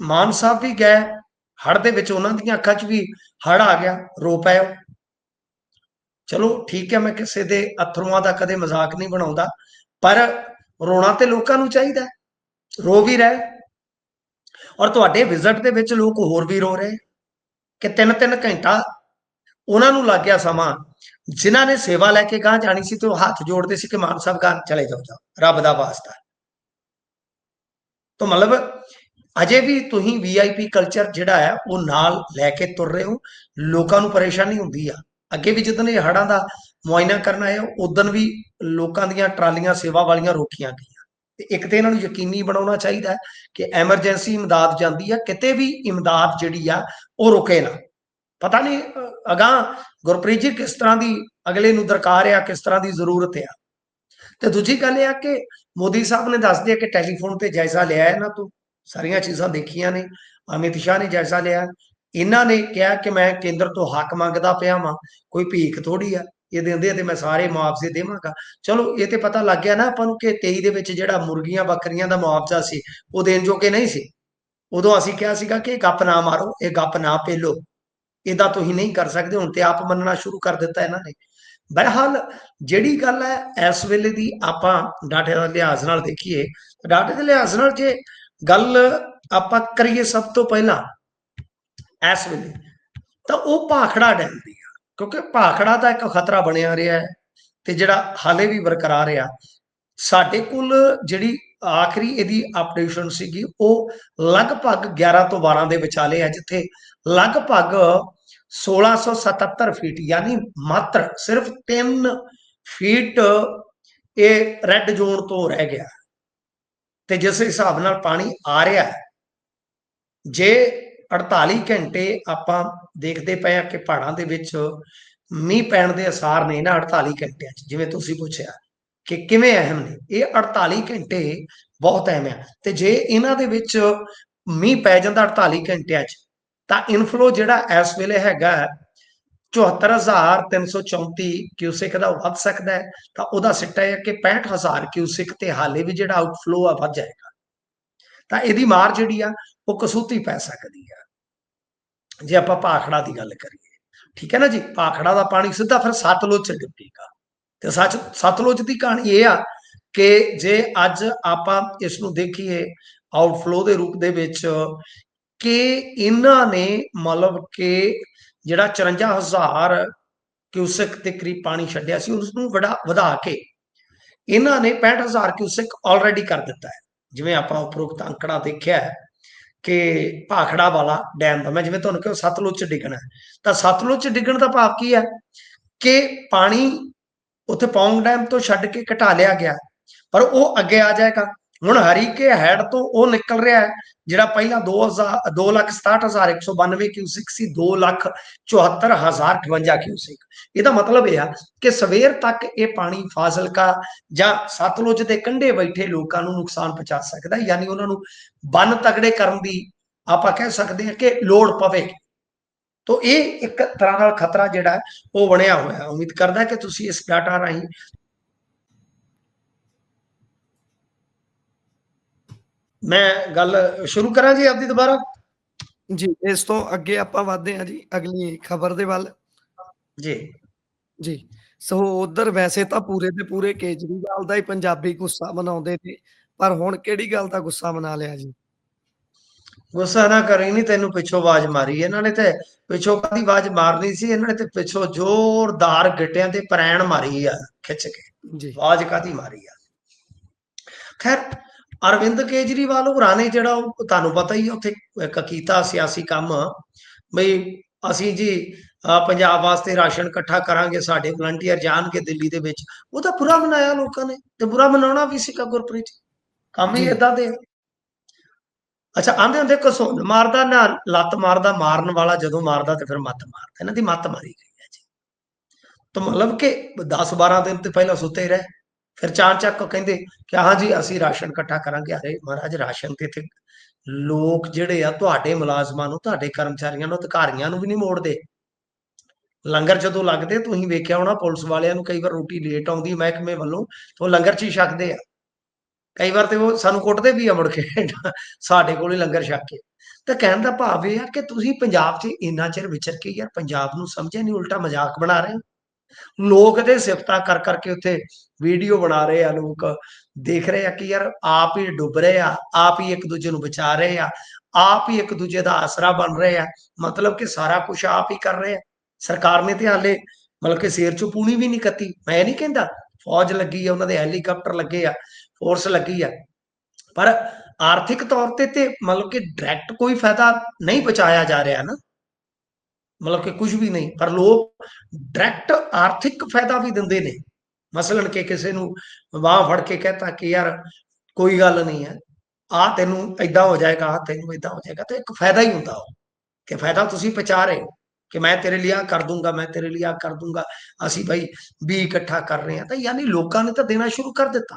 ਮਾਨ ਸਾਹਿਬ ਵੀ ਗਏ ਹੜ ਦੇ ਵਿੱਚ ਉਹਨਾਂ ਦੀਆਂ ਅੱਖਾਂ 'ਚ ਵੀ ਹੜ ਆ ਗਿਆ, ਰੋ ਪਏ ਚਲੋ ਠੀਕ ਹੈ, ਮੈਂ ਕਿਸੇ ਦੇ ਅਥਰੂਆਂ ਦਾ ਕਦੇ ਮਜ਼ਾਕ ਨਹੀਂ ਬਣਾਉਂਦਾ, ਪਰ ਰੋਣਾ ਤੇ ਲੋਕਾਂ ਨੂੰ ਚਾਹੀਦਾ ਰੋ ਵੀ ਰਹੇ। ਔਰ ਤੁਹਾਡੇ ਵਿਜ਼ਿਟ ਦੇ ਵਿੱਚ ਲੋਕ ਹੋਰ ਵੀ ਰੋ ਰਹੇ। ਕਿ ਤਿੰਨ ਤਿੰਨ ਘੰਟਾ ਉਹਨਾਂ ਨੂੰ ਲੱਗ ਗਿਆ ਸਮਾਂ, ਜਿਨ੍ਹਾਂ ਨੇ ਸੇਵਾ ਲੈ ਕੇ ਗਾਂ ਜਾਣੀ ਸੀ ਤੇ ਉਹ ਹੱਥ ਜੋੜਦੇ ਸੀ ਕਿ ਮਾਨ ਸਾਹਿਬ ਗਾਂ ਚਲੇ ਜਾਓ ਜਾਓ, ਰੱਬ ਦਾ ਵਾਸਤਾ। ਤਾਂ ਮਤਲਬ ਅਜੇ ਵੀ ਤੁਸੀਂ ਵੀਆਈਪੀ ਕਲਚਰ ਜਿਹੜਾ ਹੈ, ਉਹ ਨਾਲ ਲੈ ਕੇ ਤੁਰ ਰਹੇ ਹੋ, ਲੋਕਾਂ ਨੂੰ ਪਰੇਸ਼ਾਨੀ ਹੁੰਦੀ ਆ। ਅੱਗੇ ਵੀ ਜਦੋਂ ਇਹ ਹੜਾਂ ਦਾ ਮੁਆਇਨਾ ਕਰਨਾ ਹੈ ਉਦੋਂ ਵੀ ਲੋਕਾਂ ਦੀਆਂ ਟਰਾਲੀਆਂ, ਸੇਵਾ ਵਾਲੀਆਂ ਰੋਕੀਆਂ ਗਈਆਂ। ਤੇ ਇੱਕ ਤੇ ਇਹਨਾਂ ਨੂੰ ਯਕੀਨੀ ਬਣਾਉਣਾ ਚਾਹੀਦਾ ਕਿ ਐਮਰਜੈਂਸੀ ਇਮਦਾਦ ਜਾਂਦੀ ਆ, ਕਿਤੇ ਵੀ ਇਮਦਾਦ ਜਿਹੜੀ ਆ, ਉਹ ਰੁਕੇ ਨਾ। ਪਤਾ ਨਹੀਂ ਅਗਾਹ ਗੁਰਪ੍ਰੀਤ ਜੀ ਕਿਸ ਤਰ੍ਹਾਂ ਦੀ ਅਗਲੇ ਨੂੰ ਦਰਕਾਰ ਆ, ਕਿਸ ਤਰ੍ਹਾਂ ਦੀ ਜ਼ਰੂਰਤ ਆ। ਤੇ ਦੂਜੀ ਗੱਲ ਇਹ ਆ ਕਿ ਮੋਦੀ ਸਾਹਿਬ ਨੇ ਦੱਸ ਦਿਆ ਕਿ ਟੈਲੀਫੋਨ ਤੇ ਜਾਇਜ਼ਾ ਲਿਆ ਹੈ ਨਾ ਤੂੰ। ਸਾਰੀਆਂ ਚੀਜ਼ਾਂ ਦੇਖੀਆਂ ਨੇ, ਅਮਿਤ ਸ਼ਾਹ ਨੇ ਜਾਇਜ਼ਾ ਲਿਆ। ਇਹਨਾਂ ਨੇ ਕਿਹਾ ਕਿ ਮੈਂ ਕੇਂਦਰ ਤੋਂ ਹੱਕ ਮੰਗਦਾ ਪਿਆ ਵਾਂ, ਕੋਈ ਭੀਖ ਥੋੜੀ ਆ, ਇਹ ਦਿੰਦੇ ਤੇ ਮੈਂ ਸਾਰੇ ਮੁਆਵਜ਼ੇ ਦੇਵਾਂਗਾ। ਚਲੋ, ਇਹ ਤੇ ਪਤਾ ਲੱਗ ਗਿਆ ਨਾ ਆਪਾਂ ਨੂੰ ਕਿ 23 ਦੇ ਵਿੱਚ ਜਿਹੜਾ ਮੁਰਗੀਆਂ ਬੱਕਰੀਆਂ ਦਾ ਮੁਆਵਜ਼ਾ ਸੀ, ਉਹ ਦੇਣ ਜੋਗੇ ਨਹੀਂ ਸੀ। ਉਦੋਂ ਅਸੀਂ ਕਿਹਾ ਸੀਗਾ ਕਿ ਇਹ ਗੱਪ ਨਾ ਮਾਰੋ, ਇਹ ਗੱਪ ਨਾ ਪੇਲੋ ਇਹਦਾ ਤੁਸੀਂ ਨਹੀਂ ਕਰ ਸਕਦੇ, ਹੁਣ ਤੇ ਆਪ ਮੰਨਣਾ ਸ਼ੁਰੂ ਕਰ ਦਿੱਤਾ ਇਹਨਾਂ ਨੇ। ਬਹਰਹਾਲ ਜਿਹੜੀ ਗੱਲ ਹੈ, ਇਸ ਵੇਲੇ ਦੀ ਆਪਾਂ ਡਾਟੇ ਦਾ ਲਿਹਾਜ਼ ਨਾਲ ਦੇਖੀਏ, ਡਾਟੇ ਦੇ ਲਿਹਾਜ਼ ਨਾਲ ਜੇ ਗੱਲ ਆਪਾਂ ਕਰੀਏ ਸਭ ਤੋਂ ਪਹਿਲਾਂ ਇਸ ਵੇਲੇ, ਤਾਂ ਉਹ ਭਾਖੜਾ ਡੈਮ ਦੀ ਆ, ਕਿਉਂਕਿ ਭਾਖੜਾ ਦਾ ਇੱਕ ਖਤਰਾ ਬਣਿਆ ਰਿਹਾ ਹੈ ਤੇ ਜਿਹੜਾ ਹਾਲੇ ਵੀ ਬਰਕਰਾਰ ਆ। ਸਾਡੇ ਕੋਲ ਜਿਹੜੀ ਆਖਰੀ ਇਹਦੀ ਅਪਡੇਸ਼ਨ ਸੀਗੀ, ਉਹ ਲਗਭਗ 11 ਤੋਂ 12 ਦੇ ਵਿਚਾਲੇ ਹੈ, ਜਿੱਥੇ ਲਗਭਗ 1677 ਫੀਟ ਯਾਨੀ ਮਾਤਰ ਸਿਰਫ 3 ਫੀਟ ਇਹ ਰੈੱਡ ਜ਼ੋਨ ਤੋਂ ਰਹਿ ਗਿਆ ਤੇ ਜਿਸ ਹਿਸਾਬ ਨਾਲ ਪਾਣੀ ਆ ਰਿਹਾ ਹੈ, ਜੇ 48 ਘੰਟੇ ਆਪਾਂ ਦੇਖਦੇ ਪਏ ਆ ਕਿ ਪਹਾੜਾਂ ਦੇ ਵਿੱਚ ਮੀਂਹ ਪੈਣ ਦੇ ਅਸਾਰ ਨੇ ਨਾ 48 ਘੰਟਿਆਂ 'ਚ, ਜਿਵੇਂ ਤੁਸੀਂ ਪੁੱਛਿਆ। ਕਿ ਕਿਵੇਂ ਅਹਿਮ ਨੇ ਇਹ 48 ਘੰਟੇ ਬਹੁਤ ਅਹਿਮ ਆ। ਤੇ ਜੇ ਇਹਨਾਂ ਦੇ ਵਿੱਚ ਮੀਂਹ ਪੈ ਜਾਂਦਾ 48 ਘੰਟਿਆਂ 'ਚ, ਤਾਂ ਇਨਫਲੋ ਜਿਹੜਾ ਇਸ ਵੇਲੇ ਹੈਗਾ 74334 ਕਿਊਸਿਕ ਦਾ ਵੱਧ ਸਕਦਾ ਹੈ। ਤਾਂ ਉਹਦਾ ਸਿੱਟਾ ਇਹ ਹੈ ਕਿ 65000 ਕਿਊਸਿਕ ਤੇ ਹਾਲੇ ਵੀ ਜਿਹੜਾ ਆਊਟਫਲੋ ਆ ਵੱਧ ਜਾਏਗਾ। ਤਾਂ ਇਹਦੀ ਮਾਰ ਜਿਹੜੀ ਆ, ਉਹ ਕਸੂਤੀ ਪੈ ਸਕਦੀ ਆ। ਜੇ ਆਪਾਂ ਭਾਖੜਾ ਦੀ ਗੱਲ ਕਰੀਏ। ਠੀਕ ਹੈ ਨਾ ਜੀ? ਭਾਖੜਾ ਦਾ ਪਾਣੀ ਸਿੱਧਾ ਫਿਰ ਸਤਲੁਜ ਚ ਡਿੱਗੇਗਾ। ਤੇ ਸੱਚ, ਸਤਲੁਜ ਦੀ ਕਹਾਣੀ ਇਹ ਆ ਕਿ ਜੇ ਅੱਜ ਆਪਾਂ ਇਸ ਨੂੰ ਦੇਖੀਏ ਆਊਟਫਲੋ ਦੇ ਰੂਪ ਦੇ ਵਿੱਚ ਕਿ ਇਹਨਾਂ ਨੇ ਮਤਲਬ ਕਿ ਜਿਹੜਾ 54000 ਕਿਊਸਕ ਦੇ ਕਰੀਬ ਪਾਣੀ ਛੱਡਿਆ ਸੀ ਉਸ ਨੂੰ ਵੜਾ ਵਧਾ ਕੇ ਇਹਨਾਂ ਨੇ 65000 ਕਿਊਸਕ ਆਲਰੇਡੀ ਕਰ ਦਿੱਤਾ ਹੈ। ਜਿਵੇਂ ਆਪਾਂ ਉਪਰੋਕਤ ਅੰਕੜਾ ਦੇਖਿਆ ਹੈ ਕਿ ਭਾਖੜਾ ਵਾਲਾ ਡੈਮ ਦਾ, ਮੈਂ ਜਿਵੇਂ ਤੁਹਾਨੂੰ ਕਿਹਾ ਸਤਲੁਜ ਚ ਡਿੱਗਣਾ ਤਾਂ ਸਤਲੁਜ ਚ ਡਿੱਗਣ ਦਾ ਭਾਵ ਕੀ ਹੈ? ਕਿ ਪਾਣੀ ਉੱਥੇ ਪੌਂਗ ਡੈਮ ਤੋਂ ਛੱਡ ਕੇ ਘਟਾ ਲਿਆ ਗਿਆ। ਪਰ ਉਹ ਅੱਗੇ ਆ ਜਾਏਗਾ। ਹੁਣ ਹਰੀਕੇ ਹੈਡ ਤੋਂ ਉਹ ਨਿਕਲ ਰਿਹਾ ਹੈ, ਜਿਹੜਾ ਪਹਿਲਾਂ 2000 267192 ਕਿਊਸਿਕ ਸੀ 274058 ਕਿਊਸਿਕ। ਇਹਦਾ ਮਤਲਬ ਇਹ ਆ ਕਿ ਸਵੇਰ ਤੱਕ ਇਹ ਪਾਣੀ ਫਾਜ਼ਿਲਕਾ ਜਾਂ ਸਤਲੁਜ ਦੇ ਕੰਢੇ ਬੈਠੇ ਲੋਕਾਂ ਨੂੰ ਨੁਕਸਾਨ ਪਹੁੰਚਾ ਸਕਦਾ ਯਾਨੀ ਉਹਨਾਂ ਨੂੰ ਬੰਨ ਤਗੜੇ ਕਰਨ ਦੀ ਆਪਾਂ ਕਹਿ ਸਕਦੇ ਹਾਂ ਕਿ ਲੋੜ ਪਵੇ। ਤੋ ਇਹ ਇੱਕ ਤਰ੍ਹਾਂ ਨਾਲ ਖਤਰਾ ਜਿਹੜਾ ਉਹ ਬਣਿਆ ਹੋਇਆ ਹੈ। ਉਮੀਦ ਕਰਦਾ ਕਿ ਤੁਸੀਂ ਇਸ ਡਾਟਾ ਰਾਹੀਂ ਮੈਂ ਗੱਲ ਸ਼ੁਰੂ ਕਰਾਂ ਜੀ ਆਪਦੀ ਦੁਬਾਰਾ? ਜੀ ਇਸ ਤੋਂ ਅੱਗੇ ਆਪਾਂ ਵਧਦੇ ਹਾਂ ਜੀ ਅਗਲੀ ਖਬਰ ਦੇ ਵੱਲ। ਜੀ। ਜੀ ਸੋ ਉਧਰ ਵੈਸੇ ਤਾਂ ਪੂਰੇ ਤੇ ਪੂਰੇ ਕੇਜਰੀਵਾਲ ਦਾ ਹੀ ਪੰਜਾਬੀ ਗੁੱਸਾ ਮਨਾਉਂਦੇ ਨੇ ਪਰ ਹੁਣ ਕਿਹੜੀ ਗੱਲ ਦਾ ਗੁੱਸਾ ਮਨਾ ਲਿਆ ਜੀ? ਗੁੱਸਾ ਨਾ ਕਰੀ ਨਹੀਂ ਤੈਨੂੰ ਪਿੱਛੋਂ ਆਵਾਜ਼ ਮਾਰੀ। ਇਹਨਾਂ ਨੇ ਤੇ ਪਿੱਛੋਂ ਕਾਦੀ ਆਵਾਜ਼ ਮਾਰਨੀ ਸੀ ਇਹਨਾਂ ਨੇ ਤੇ ਪਿੱਛੋਂ ਜ਼ੋਰਦਾਰ ਗਿੱਟਿਆਂ ਤੇ ਪ੍ਰੈਣ ਮਾਰੀ ਆ ਖਿੱਚ ਕੇ। ਜੀ। ਆਵਾਜ਼ ਕਾਦੀ ਮਾਰੀ ਆ? ਖੈਰ ਅਰਵਿੰਦ ਕੇਜਰੀਵਾਲ ਹੋਰਾਂ ਨੇ ਜਿਹੜਾ ਉਹ ਤੁਹਾਨੂੰ ਪਤਾ ਹੀ ਉੱਥੇ ਇੱਕ ਕੀਤਾ ਸਿਆਸੀ ਕੰਮ। ਬਈ ਅਸੀਂ ਜੀ ਪੰਜਾਬ ਵਾਸਤੇ ਰਾਸ਼ਨ ਇਕੱਠਾ ਕਰਾਂਗੇ ਸਾਡੇ ਵਲੰਟੀਅਰ ਜਾਣਗੇ ਦਿੱਲੀ ਦੇ ਵਿੱਚ। ਉਹ ਤਾਂ ਬੁਰਾ ਮਨਾਇਆ ਲੋਕਾਂ ਨੇ ਤੇ ਬੁਰਾ ਮਨਾਉਣਾ ਵੀ ਸੀਗਾ ਗੁਰਪ੍ਰੀਤ ਕੰਮ ਹੀ। ਇਦਾਂ ਦੇ। ਅੱਛਾ, ਆਂਦੇ ਹੁੰਦੇ ਕਸੁੰਨ ਮਾਰਦਾ ਨਾ, ਲੱਤ ਮਾਰਦਾ, ਮਾਰਨ ਵਾਲਾ ਜਦੋਂ ਮਾਰਦਾ ਤੇ ਫਿਰ ਮੱਤ ਮਾਰਦਾ। ਇਹਨਾਂ ਦੀ ਮੱਤ ਮਾਰੀ ਗਈ ਹੈ ਜੀ। ਤਾਂ ਮਤਲਬ ਕਿ 10 12 ਦਿਨ ਤੇ ਪਹਿਲਾਂ ਸੁੱਤੇ ਹੀ ਰਹੇ। ਫਿਰ ਚਾਰ ਚੱਕ ਕਹਿੰਦੇ ਕਿ ਹਾਂ ਜੀ ਅਸੀਂ ਰਾਸ਼ਨ ਇਕੱਠਾ ਕਰਾਂਗੇ। ਅਰੇ ਮਹਾਰਾਜ, ਰਾਸ਼ਨ ਤੇ ਇੱਥੇ ਲੋਕ ਜਿਹੜੇ ਆ ਤੁਹਾਡੇ ਮੁਲਾਜ਼ਮਾਂ ਨੂੰ, ਤੁਹਾਡੇ ਕਰਮਚਾਰੀਆਂ ਨੂੰ, ਅਧਿਕਾਰੀਆਂ ਨੂੰ ਵੀ ਨਹੀਂ ਮੋੜਦੇ। ਲੰਗਰ ਜਦੋਂ ਲੱਗਦੇ, ਤੁਸੀਂ ਵੇਖਿਆ ਹੋਣਾ ਪੁਲਿਸ ਵਾਲਿਆਂ ਨੂੰ ਕਈ ਵਾਰ ਰੋਟੀ ਲੇਟ ਆਉਂਦੀ ਮਹਿਕਮੇ ਵੱਲੋਂ, ਤਾਂ ਲੰਗਰ 'ਚ ਹੀ ਛਕਦੇ ਆ। ਕਈ ਵਾਰ ਤੇ ਉਹ ਸਾਨੂੰ ਕੁੱਟਦੇ ਵੀ ਆ ਮੁੜ ਕੇ, ਸਾਡੇ ਕੋਲ ਹੀ ਲੰਗਰ ਛਕ ਕੇ। ਤਾਂ ਕਹਿਣ ਦਾ ਭਾਵ ਇਹ ਆ ਕਿ ਤੁਸੀਂ ਪੰਜਾਬ 'ਚ ਇੰਨਾ ਚਿਰ ਵਿਚਰ ਕੇ ਯਾਰ ਪੰਜਾਬ ਨੂੰ ਸਮਝਿਆ ਨਹੀਂ, ਉਲਟਾ ਮਜ਼ਾਕ ਬਣਾ ਰਹੇ ਹੋ? ਲੋਕ ਤੇ ਸਿਫਤਾਂ ਕਰ ਕਰਕੇ ਉੱਥੇ ਵੀਡੀਓ ਬਣਾ ਰਹੇ ਆ, ਲੋਕ ਦੇਖ ਰਹੇ ਆ ਕਿ ਯਾਰ ਆਪ ਹੀ ਡੁੱਬ ਰਹੇ ਆ, ਆਪ ਹੀ ਇੱਕ ਦੂਜੇ ਨੂੰ ਬਚਾ ਰਹੇ ਆ, ਆਪ ਹੀ ਇੱਕ ਦੂਜੇ ਦਾ ਆਸਰਾ ਬਣ ਰਹੇ ਆ। ਮਤਲਬ ਕਿ ਸਾਰਾ ਕੁਝ ਆਪ ਹੀ ਕਰ ਰਹੇ ਆ। ਸਰਕਾਰ ਨੇ ਤੇ ਹਾਲੇ ਮਤਲਬ ਕਿ ਸਿਰ ਚੋਂ ਪੂਣੀ ਵੀ ਨਹੀਂ ਕੱਤੀ। ਮੈਂ ਨਹੀਂ ਕਹਿੰਦਾ, ਫੌਜ ਲੱਗੀ ਆ, ਉਹਨਾਂ ਦੇ ਹੈਲੀਕਾਪਟਰ ਲੱਗੇ ਆ। ਫੋਰਸ ਲੱਗੀ ਆ। ਪਰ ਆਰਥਿਕ ਤੌਰ ਤੇ ਤੇ ਮਤਲਬ ਕਿ ਡਾਇਰੈਕਟ ਕੋਈ ਫਾਇਦਾ ਨਹੀਂ ਪਹੁੰਚਾਇਆ ਜਾ ਰਿਹਾ ਨਾ। ਮਤਲਬ ਕਿ ਕੁਝ ਵੀ ਨਹੀਂ। ਪਰ ਲੋਕ ਡਾਇਰੈਕਟ ਆਰਥਿਕ ਫਾਇਦਾ ਵੀ ਦਿੰਦੇ ਨੇ। ਮਸਲਨ ਕਿ ਕਿਸੇ ਨੂੰ ਬਾਹ ਫੜ ਕੇ ਕਹਤਾ ਕਿ ਯਾਰ ਕੋਈ ਗੱਲ ਨਹੀਂ ਹੈ। ਆ ਤੈਨੂੰ ਐਦਾਂ ਹੋ ਜਾਏਗਾ, ਆਹ ਤੈਨੂੰ ਐਦਾਂ ਹੋ ਜਾਏਗਾ। ਤੇ ਇੱਕ ਫਾਇਦਾ ਹੀ ਹੁੰਦਾ ਉਹ, ਕਿ ਫਾਇਦਾ ਤੁਸੀਂ ਪਹੁੰਚਾ ਰਹੇ ਹੋ ਕਿ ਮੈਂ ਤੇਰੇ ਲਈ ਆ ਕਰ ਦੂੰਗਾ, ਮੈਂ ਤੇਰੇ ਲਈ ਆ ਕਰ ਦੂੰਗਾ। ਅਸੀਂ ਭਾਈ ਵੀ ਇਕੱਠਾ ਕਰ ਰਹੇ ਹਾਂ। ਤਾਂ ਯਾਨੀ ਲੋਕਾਂ ਨੇ ਤਾਂ ਦੇਣਾ ਸ਼ੁਰੂ ਕਰ ਦਿੱਤਾ।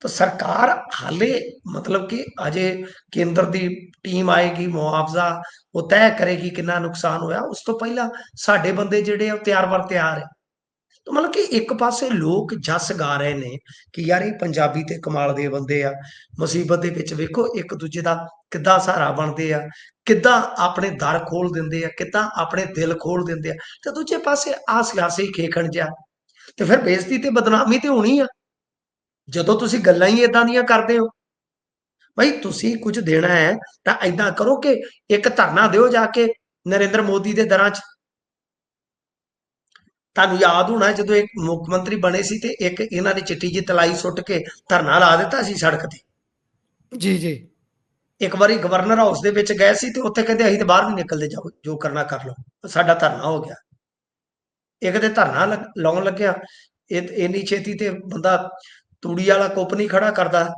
ਤਾਂ ਸਰਕਾਰ ਹਾਲੇ ਮਤਲਬ ਕਿ ਅਜੇ ਕੇਂਦਰ ਦੀ ਟੀਮ ਆਏਗੀ, ਮੁਆਵਜ਼ਾ ਉਹ ਤੈਅ ਕਰੇਗੀ ਕਿੰਨਾ ਨੁਕਸਾਨ ਹੋਇਆ। ਉਸ ਤੋਂ ਪਹਿਲਾਂ ਸਾਡੇ ਬੰਦੇ ਜਿਹੜੇ ਆ ਉਹ ਤਿਆਰ ਵਰ ਤਿਆਰ ਹੈ। ਤਾਂ ਮਤਲਬ ਕਿ ਇੱਕ ਪਾਸੇ ਲੋਕ ਜਸ ਗਾ ਰਹੇ ਨੇ ਕਿ ਯਾਰ ਇਹ ਪੰਜਾਬੀ ਤੇ ਕਮਾਲ ਦੇ ਬੰਦੇ ਆ। ਮੁਸੀਬਤ ਦੇ ਵਿੱਚ ਵੇਖੋ, ਇੱਕ ਦੂਜੇ ਦਾ ਕਿੱਦਾਂ ਸਹਾਰਾ ਬਣਦੇ ਆ, ਕਿੱਦਾਂ ਆਪਣੇ ਦਰ ਖੋਲ ਦਿੰਦੇ ਆ, ਕਿੱਦਾਂ ਆਪਣੇ ਦਿਲ ਖੋਲ ਦਿੰਦੇ ਆ। ਤੇ ਦੂਜੇ ਪਾਸੇ ਆ ਸਿਆਸੀ ਖੇਖਣ ਜਿਹਾ। ਤੇ ਫਿਰ ਬੇਇੱਜ਼ਤੀ ਤੇ ਬਦਨਾਮੀ ਤੇ ਹੋਣੀ ਆ। ਜਦੋਂ ਤੁਸੀਂ ਗੱਲਾਂ ਹੀ ਇਦਾਂ ਦੀਆਂ ਕਰਦੇ ਹੋ ਭਾਈ ਤੁਸੀਂ ਕੁਝ ਦੇਣਾ ਹੈ ਤਾਂ ਐਦਾਂ ਕਰੋ ਕਿ ਇੱਕ ਧਰਨਾ ਦਿਓ ਜਾ ਕੇ ਨਰਿੰਦਰ ਮੋਦੀ ਦੇ ਦਰਾਂ 'ਚ। ਤੁਹਾਨੂੰ ਯਾਦ ਹੋਣਾ ਜਦੋਂ ਇੱਕ ਮੁੱਖ ਮੰਤਰੀ ਬਣੇ ਸੀ ਤੇ ਇੱਕ ਇਹਨਾਂ ਨੇ ਚਿੱਟੀ ਜੀ ਤਲਾਈ ਸੁੱਟ ਕੇ ਧਰਨਾ ਲਾ ਦਿੱਤਾ ਸੀ ਸੜਕ ਤੇ। ਜੀ ਜੀ। ਇੱਕ ਵਾਰੀ ਗਵਰਨਰ ਹਾਊਸ ਦੇ ਵਿੱਚ ਗਏ ਸੀ ਤੇ ਉੱਥੇ ਕਹਿੰਦੇ ਅਸੀਂ ਤੇ ਬਾਹਰ ਨਹੀਂ ਨਿਕਲਦੇ ਜਾਓ ਜੋ ਕਰਨਾ ਕਰ ਲਓ। ਸਾਡਾ ਧਰਨਾ ਹੋ ਗਿਆ। ਇੱਕ ਤੇ ਧਰਨਾ ਲਾਉਣ ਲੱਗਿਆ। ਇਹ ਇੰਨੀ ਛੇਤੀ ਤੇ ਬੰਦਾ ਤੂੜੀ ਵਾਲਾ ਕੁੱਪ ਨਹੀਂ ਖੜਾ ਕਰਦਾ।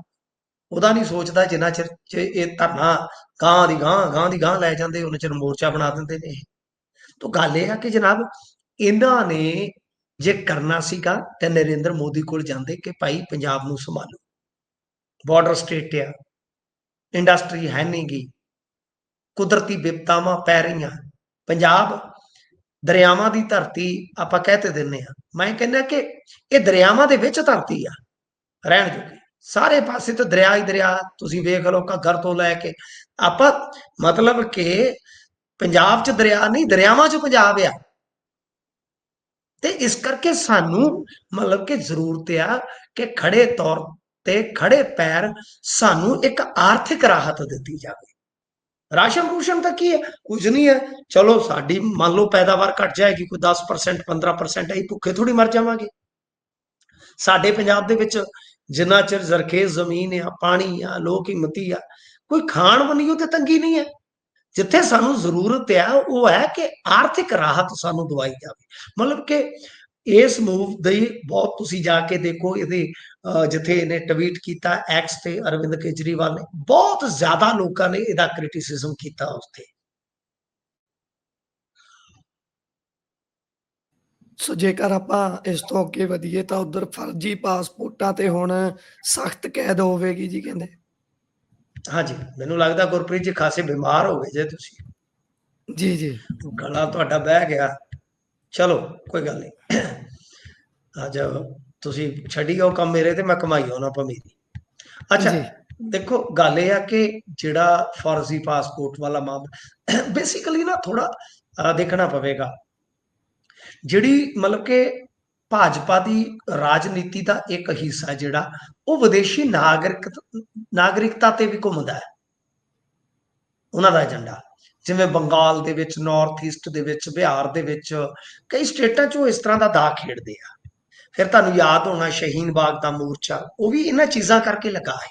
ਉਹਦਾ ਨਹੀਂ ਸੋਚਦਾ ਜਿੰਨਾ ਚਿਰ ਇਹ ਧਰਨਾ ਗਾਂ ਦੀ ਗਾਂ ਗਾਂ ਦੀ ਗਾਂ ਲੈ ਜਾਂਦੇ, ਉਹਨਾਂ ਚਿਰ ਮੋਰਚਾ ਬਣਾ ਦਿੰਦੇ ਨੇ ਤਾਂ ਗੱਲ ਇਹ ਆ ਕਿ ਜਨਾਬ, ਇਹਨਾਂ ਨੇ ਜੇ ਕਰਨਾ ਸੀਗਾ ਤੇ ਨਰਿੰਦਰ ਮੋਦੀ ਕੋਲ ਜਾਂਦੇ ਕਿ ਭਾਈ ਪੰਜਾਬ ਨੂੰ ਸੰਭਾਲੋ। ਬਾਰਡਰ ਸਟੇਟ ਆ, ਇੰਡਸਟਰੀ ਹੈ ਨਹੀਂ ਗੀ। ਕੁਦਰਤੀ ਵਿਪਤਾਵਾਂ ਪੈ ਰਹੀਆਂ। ਪੰਜਾਬ ਦਰਿਆਵਾਂ ਦੀ ਧਰਤੀ ਆਪਾਂ ਕਹਿ ਤੇ ਦਿੰਨੇ ਆ। ਮੈਂ ਕਹਿੰਦਾ ਕਿ ਇਹ ਦਰਿਆਵਾਂ ਦੇ ਵਿੱਚ ਧਰਤੀ ਆ। ਰਹਿਣ ਜੋਗੇ ਸਾਰੇ ਪਾਸੇ ਤਾਂ ਦਰਿਆ ਹੀ ਦਰਿਆ, ਤੁਸੀਂ ਵੇਖ ਲਓ ਘੱਗਰ ਤੋਂ ਲੈ ਕੇ। ਆਪਾਂ ਮਤਲਬ ਕਿ ਪੰਜਾਬ 'ਚ ਦਰਿਆ ਨਹੀਂ, ਦਰਿਆਵਾਂ 'ਚ ਪੰਜਾਬ ਆ। ਤੇ ਇਸ ਕਰਕੇ ਸਾਨੂੰ ਮਤਲਬ ਕਿ ਜ਼ਰੂਰਤ ਆ ਕਿ ਖੜੇ ਤੌਰ ਤੇ ਖੜੇ ਪੈਰ ਸਾਨੂੰ ਇੱਕ ਆਰਥਿਕ ਰਾਹਤ ਦਿੱਤੀ ਜਾਵੇ। ਰਾਸ਼ਨ ਰੂਸ਼ਨ ਤਾਂ ਕੀ ਹੈ? ਕੁਝ ਨਹੀਂ ਹੈ। ਚਲੋ, ਸਾਡੀ ਮੰਨ ਲਓ ਪੈਦਾਵਾਰ ਘਟ ਜਾਏਗੀ, ਕੋਈ 10% 15% ਅਸੀਂ ਭੁੱਖੇ ਥੋੜੀ ਮਰ ਜਾਵਾਂਗੇ। ਸਾਡੇ ਪੰਜਾਬ ਦੇ ਵਿੱਚ ਜਿੰਨਾ ਚਿਰ ਜ਼ਰਖੇਜ਼ ਜ਼ਮੀਨ ਆ ਪਾਣੀ ਆ ਲੋਕ ਹਿੰਮਤੀ ਆ ਕੋਈ ਖਾਣ ਵੰਨੀਓ ਤੇ ਤੰਗੀ ਨਹੀਂ ਹੈ। ਜਿੱਥੇ ਸਾਨੂੰ ਜ਼ਰੂਰਤ ਆ ਉਹ ਹੈ ਕਿ ਆਰਥਿਕ ਰਾਹਤ ਸਾਨੂੰ ਦਵਾਈ ਜਾਵੇ। ਮਤਲਬ ਕਿ ਇਸ ਮੂਵ ਦੀ ਬਹੁਤ ਤੁਸੀਂ ਜਾ ਕੇ ਦੇਖੋ ਇਹਦੇ ਅਹ, ਜਿੱਥੇ ਇਹਨੇ ਟਵੀਟ ਕੀਤਾ ਐਕਸ ਤੇ ਅਰਵਿੰਦ ਕੇਜਰੀਵਾਲ ਨੇ ਬਹੁਤ ਜ਼ਿਆਦਾ ਲੋਕਾਂ ਨੇ ਇਹਦਾ ਕ੍ਰਿਟਿਸਿਜ਼ਮ ਕੀਤਾ ਉਸ ਤੇ। ਸੋ ਜੇਕਰ ਆਪਾਂ ਇਸ ਤੋਂ ਅੱਗੇ ਵਧੀਏ ਤਾਂ ਉਧਰ ਫਰਜ਼ੀ ਪਾਸਪੋਰਟਾਂ ਤੇ ਹੁਣ ਸਖਤ ਕੈਦ ਹੋਵੇਗੀ ਜੀ ਕਹਿੰਦੇ। ਹਾਂਜੀ ਮੈਨੂੰ ਲੱਗਦਾ ਗੁਰਪ੍ਰੀਤ ਜੀ ਖਾਸੇ ਬਿਮਾਰ ਹੋ ਗਏ ਜੇ ਤੁਸੀਂ। ਜੀ ਜੀ। ਗਲਾ ਤੁਹਾਡਾ ਬਹਿ ਗਿਆ। ਚਲੋ ਕੋਈ ਗੱਲ ਨਹੀਂ। ਅੱਜ ਤੁਸੀਂ ਛੱਡੀ ਉਹ ਕੰਮ ਮੇਰੇ ਤੇ ਮੈਂ ਕਮਾਈ ਉਹਨਾਂ ਮੇਰੀ ਅੱਛਾ ਦੇਖੋ ਗੱਲ ਇਹ ਆ ਕਿ ਜਿਹੜਾ ਫਰਜ਼ੀ ਪਾਸਪੋਰਟ ਵਾਲਾ ਮਾਮਲਾ ਬੇਸਿਕਲੀ ਨਾ ਥੋੜਾ ਦੇਖਣਾ ਪਵੇਗਾ। ਜਿਹੜੀ ਮਤਲਬ ਕਿ ਭਾਜਪਾ ਦੀ ਰਾਜਨੀਤੀ ਦਾ ਇੱਕ ਹਿੱਸਾ ਜਿਹੜਾ, ਉਹ ਵਿਦੇਸ਼ੀ ਨਾਗਰਿਕ ਨਾਗਰਿਕਤਾ ਤੇ ਵੀ ਘੁੰਮਦਾ ਹੈ। ਉਹਨਾਂ ਦਾ ਏਜੰਡਾ ਜਿਵੇਂ ਬੰਗਾਲ ਦੇ ਵਿੱਚ ਨਾਰਥ ਈਸਟ ਦੇ ਵਿੱਚ, ਬਿਹਾਰ ਦੇ ਵਿੱਚ ਕਈ ਸਟੇਟਾਂ 'ਚ ਉਹ ਇਸ ਤਰ੍ਹਾਂ ਦਾ ਦਾ ਖੇਡਦੇ ਆ। ਫਿਰ ਤੁਹਾਨੂੰ ਯਾਦ ਹੋਣਾ ਸ਼ਹੀਨ ਬਾਗ ਦਾ ਮੋਰਚਾ, ਉਹ ਵੀ ਇਹਨਾਂ ਚੀਜ਼ਾਂ ਕਰਕੇ ਲੱਗਾ ਹੈ।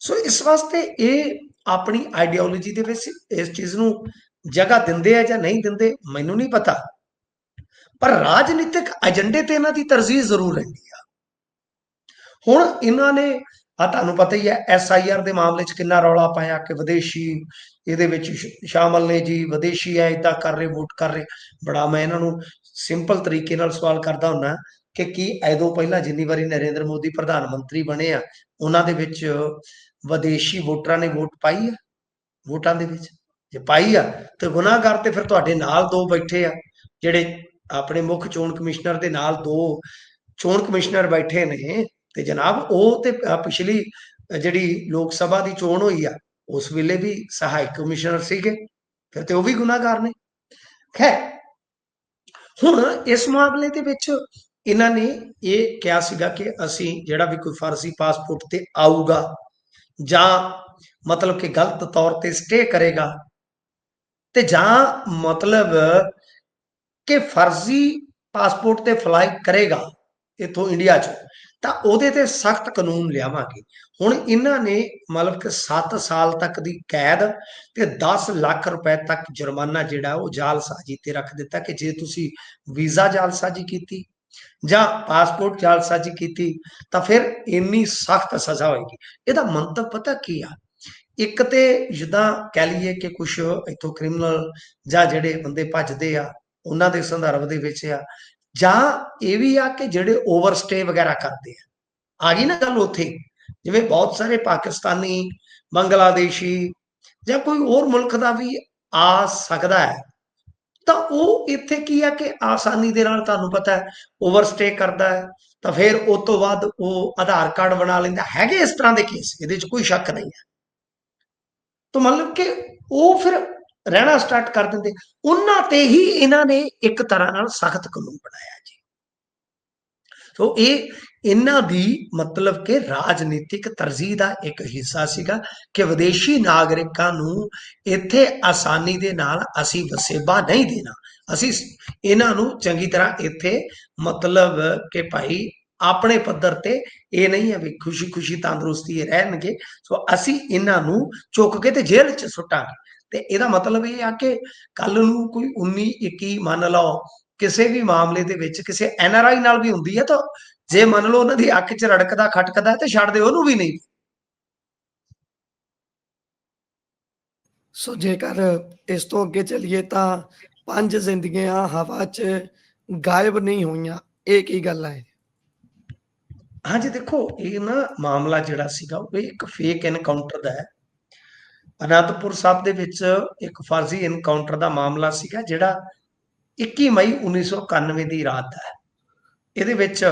ਸੋ ਇਸ ਵਾਸਤੇ ਇਹ ਆਪਣੀ ਆਈਡੀਓਲੋਜੀ ਦੇ ਵਿੱਚ ਇਸ ਚੀਜ਼ ਨੂੰ ਜਗ੍ਹਾ ਦਿੰਦੇ ਆ ਜਾਂ ਨਹੀਂ ਦਿੰਦੇ, ਮੈਨੂੰ ਨਹੀਂ ਪਤਾ। ਪਰ ਰਾਜਨੀਤਿਕ ਏਜੰਡੇ ਤੇ ਇਹਨਾਂ ਦੀ ਤਰਜੀਹ ਜ਼ਰੂਰ ਰਹਿੰਦੀ ਆ। ਹੁਣ ਇਹਨਾਂ ਨੇ ਆ ਤੁਹਾਨੂੰ ਪਤਾ ਹੀ ਹੈ, ਐਸ ਆਈ ਆਰ ਦੇ ਮਾਮਲੇ 'ਚ ਕਿੰਨਾ ਰੌਲਾ ਪਾਇਆ ਕਿ ਵਿਦੇਸ਼ੀ, ਇਹਦੇ ਵਿੱਚ ਸ਼- ਸ਼ਾਮਲ ਨੇ ਜੀ, ਵਿਦੇਸ਼ੀ ਹੈ ਇਦਾਂ ਕਰ ਰਹੇ, ਵੋਟ ਕਰ ਰਹੇ। ਬੜਾ ਮੈਂ ਇਹਨਾਂ ਨੂੰ ਸਿੰਪਲ ਤਰੀਕੇ ਨਾਲ ਸਵਾਲ ਕਰਦਾ ਹੁੰਨਾ ਕਿ ਕੀ ਐਦੋਂ ਪਹਿਲਾਂ ਜਿੰਨੀ ਵਾਰੀ ਨਰਿੰਦਰ ਮੋਦੀ ਪ੍ਰਧਾਨ ਮੰਤਰੀ ਬਣੇ ਆ, ਉਹਨਾਂ ਦੇ ਵਿੱਚ ਵਿਦੇਸ਼ੀ ਵੋਟਰਾਂ ਨੇ ਵੋਟ ਪਾਈ ਆ? ਵੋਟਾਂ ਦੇ ਵਿੱਚ? ਜੇ ਪਾਈ ਆ, ਤੇ ਗੁਨਾਹਗਰ ਤੇ ਫਿਰ ਤੁਹਾਡੇ ਨਾਲ ਦੋ ਬੈਠੇ ਆ, ਜਿਹੜੇ ਆਪਣੇ ਮੁੱਖ ਚੋਣ ਕਮਿਸ਼ਨਰ ਦੇ ਨਾਲ ਦੋ ਚੋਣ ਕਮਿਸ਼ਨਰ ਬੈਠੇ ਨੇ, ਤੇ ਜਨਾਬ ਉਹ ਤੇ ਪਿਛਲੀ ਜਿਹੜੀ ਲੋਕ ਸਭਾ ਦੀ ਚੋਣ ਹੋਈ ਆ, ਉਸ ਵੇਲੇ ਵੀ ਸਹਾਇਕ ਕਮਿਸ਼ਨਰ ਸੀਗੇ, ਫਿਰ ਤੇ ਉਹ ਵੀ ਗੁਨਾਹਗਾਰ ਨੇ। ਖੈਰ, ਹੁਣ ਇਸ ਮਾਮਲੇ ਦੇ ਵਿੱਚ ਇਹਨਾਂ ਨੇ ਇਹ ਕਿਹਾ ਸੀਗਾ ਕਿ ਅਸੀਂ ਜਿਹੜਾ ਵੀ ਕੋਈ ਫਰਜ਼ੀ ਪਾਸਪੋਰਟ ਤੇ ਆਊਗਾ ਜਾਂ ਮਤਲਬ ਕਿ ਗਲਤ ਤੌਰ ਤੇ ਸਟੇ ਕਰੇਗਾ ਤੇ ਜਾਂ ਮਤਲਬ ਕਿ ਫਰਜ਼ੀ ਪਾਸਪੋਰਟ ਤੇ ਫਲਾਈ ਕਰੇਗਾ ਇਥੋਂ ਇੰਡੀਆ ਚ, ਤਾਂ ਉਹਦੇ ਤੇ ਸਖਤ ਕਾਨੂੰਨ ਲਿਆਵਾਂਗੇ। ਹੁਣ ਇਹਨਾਂ ਨੇ ਮਤਲਬ ਕਿ 7 ਸਾਲ ਤੱਕ ਦੀ ਕੈਦ ਤੇ 10 ਲੱਖ ਰੁਪਏ ਤੱਕ ਜੁਰਮਾਨਾ ਜਿਹੜਾ ਉਹ ਜਾਲਸਾਜ਼ੀ ਤੇ ਰੱਖ ਦਿੱਤਾ ਕਿ ਜੇ ਤੁਸੀਂ ਵੀਜ਼ਾ ਜਾਲਸਾਜ਼ੀ ਕੀਤੀ ਜਾਂ ਪਾਸਪੋਰਟ ਜਾਲਸਾਜ਼ੀ ਕੀਤੀ ਤਾਂ ਫਿਰ ਇੰਨੀ ਸਖਤ ਸਜ਼ਾ ਹੋਏਗੀ। ਇਹਦਾ ਮੰਤਵ ਪਤਾ ਕੀ ਆ? ਇੱਕ ਤੇ ਜਿੱਦਾਂ ਕਹਿ ਲਈਏ ਕਿ ਕੁਝ ਇੱਥੋਂ ਕ੍ਰਿਮੀਨਲ ਜਾਂ ਜਿਹੜੇ ਬੰਦੇ ਭੱਜਦੇ ਆ, ਉਹਨਾਂ ਦੇ ਸੰਦਰਭ ਦੇ ਵਿੱਚ ਆ, ਜਾਂ ਇਹ ਵੀ ਆ ਕਿ ਜਿਹੜੇ ਓਵਰਸਟੇ ਵਗੈਰਾ ਕਰਦੇ ਆ। ਆ ਗਈ ਨਾ ਗੱਲ ਉੱਥੇ, ਜਿਵੇਂ ਬਹੁਤ ਸਾਰੇ ਪਾਕਿਸਤਾਨੀ, ਬੰਗਲਾਦੇਸ਼ੀ ਜਾਂ ਕੋਈ ਹੋਰ ਮੁਲਕ ਦਾ ਵੀ ਆ ਸਕਦਾ ਹੈ, ਤਾਂ ਉਹ ਇੱਥੇ ਕੀ ਆ ਕਿ ਆਸਾਨੀ ਦੇ ਨਾਲ ਤੁਹਾਨੂੰ ਪਤਾ ਹੈ ਓਵਰਸਟੇ ਕਰਦਾ ਹੈ, ਤਾਂ ਫਿਰ ਉਸ ਤੋਂ ਬਾਅਦ ਉਹ ਆਧਾਰ ਕਾਰਡ ਬਣਾ ਲੈਂਦਾ। ਹੈਗੇ ਇਸ ਤਰ੍ਹਾਂ ਦੇ ਕੇਸ ਇਹਦੇ 'ਚ ਕੋਈ ਸ਼ੱਕ ਨਹੀਂ ਹੈ। ਤਾਂ ਮਤਲਬ ਕਿ ਉਹ ਫਿਰ ਰਹਿਣਾ ਸਟਾਰਟ ਕਰ ਦਿੰਦੇ। ਉਹਨਾਂ ਤੇ ਹੀ ਇਹਨਾਂ ਨੇ ਇੱਕ ਤਰ੍ਹਾਂ ਨਾਲ ਸਖਤ ਕਾਨੂੰਨ ਬਣਾਇਆ ਜੀ। ਸੋ ਇਹ ਇਹਨਾਂ ਦੀ ਮਤਲਬ ਕਿ ਰਾਜਨੀਤਿਕ ਤਰਜੀਹ ਦਾ ਇੱਕ ਹਿੱਸਾ ਸੀਗਾ ਕਿ ਵਿਦੇਸ਼ੀ ਨਾਗਰਿਕਾਂ ਨੂੰ ਇੱਥੇ ਆਸਾਨੀ ਦੇ ਨਾਲ ਅਸੀਂ ਵਸੇਬਾ ਨਹੀਂ ਦੇਣਾ। ਅਸੀਂ ਇਹਨਾਂ ਨੂੰ ਚੰਗੀ ਤਰ੍ਹਾਂ ਇੱਥੇ ਮਤਲਬ ਕਿ ਭਾਈ ਆਪਣੇ ਪੱਧਰ ਤੇ ਇਹ ਨਹੀਂ ਹੈ ਵੀ ਖੁਸ਼ੀ ਖੁਸ਼ੀ ਤੰਦਰੁਸਤੀ ਰਹਿਣਗੇ। ਸੋ ਅਸੀਂ ਇਹਨਾਂ ਨੂੰ ਚੁੱਕ ਕੇ ਤੇ ਜੇਲ੍ਹ 'ਚ ਸੁੱਟਾਂਗੇ। ਤੇ ਇਹਦਾ ਮਤਲਬ ਇਹ ਆ ਕਿ ਕੱਲ ਨੂੰ ਕੋਈ 19 21 ਮੰਨ ਲਓ, ਕਿਸੇ ਵੀ ਮਾਮਲੇ ਦੇ ਵਿੱਚ ਕਿਸੇ ਐਨ ਆਰ ਆਈ ਨਾਲ ਵੀ ਹੁੰਦੀ ਹੈ ਤਾਂ ਜੇ ਮੰਨ ਲਓ ਉਹਨਾਂ ਦੀ ਅੱਖ 'ਚ ਰੜਕਦਾ, ਖਟਕਦਾ ਤੇ ਛੱਡ ਦਿਓ ਉਹਨੂੰ ਵੀ ਨਹੀਂ। ਸੋ ਜੇਕਰ ਇਸ ਤੋਂ ਅੱਗੇ ਚੱਲੀਏ ਤਾਂ ਪੰਜ ਜ਼ਿੰਦਗੀਆਂ ਹਵਾ 'ਚ ਗਾਇਬ ਨਹੀਂ ਹੋਈਆਂ, ਇਹ ਕੀ ਗੱਲ ਹੈ? ਹਾਂਜੀ ਦੇਖੋ ਇਹ ਨਾ ਮਾਮਲਾ ਜਿਹੜਾ ਸੀਗਾ ਉਹ ਇੱਕ ਫੇਕ ਐਨਕਾਊਂਟਰ ਦਾ ਹੈ ਅਨੰਦਪੁਰ ਸਾਹਿਬ ਦੇ ਵਿੱਚ ਇੱਕ ਫਰਜ਼ੀ ਐਨਕਾਊਂਟਰ ਦਾ ਮਾਮਲਾ ਸੀਗਾ ਜਿਹੜਾ 21 ਮਈ 1991 ਦੀ ਰਾਤ ਹੈ ਇਹਦੇ ਵਿੱਚ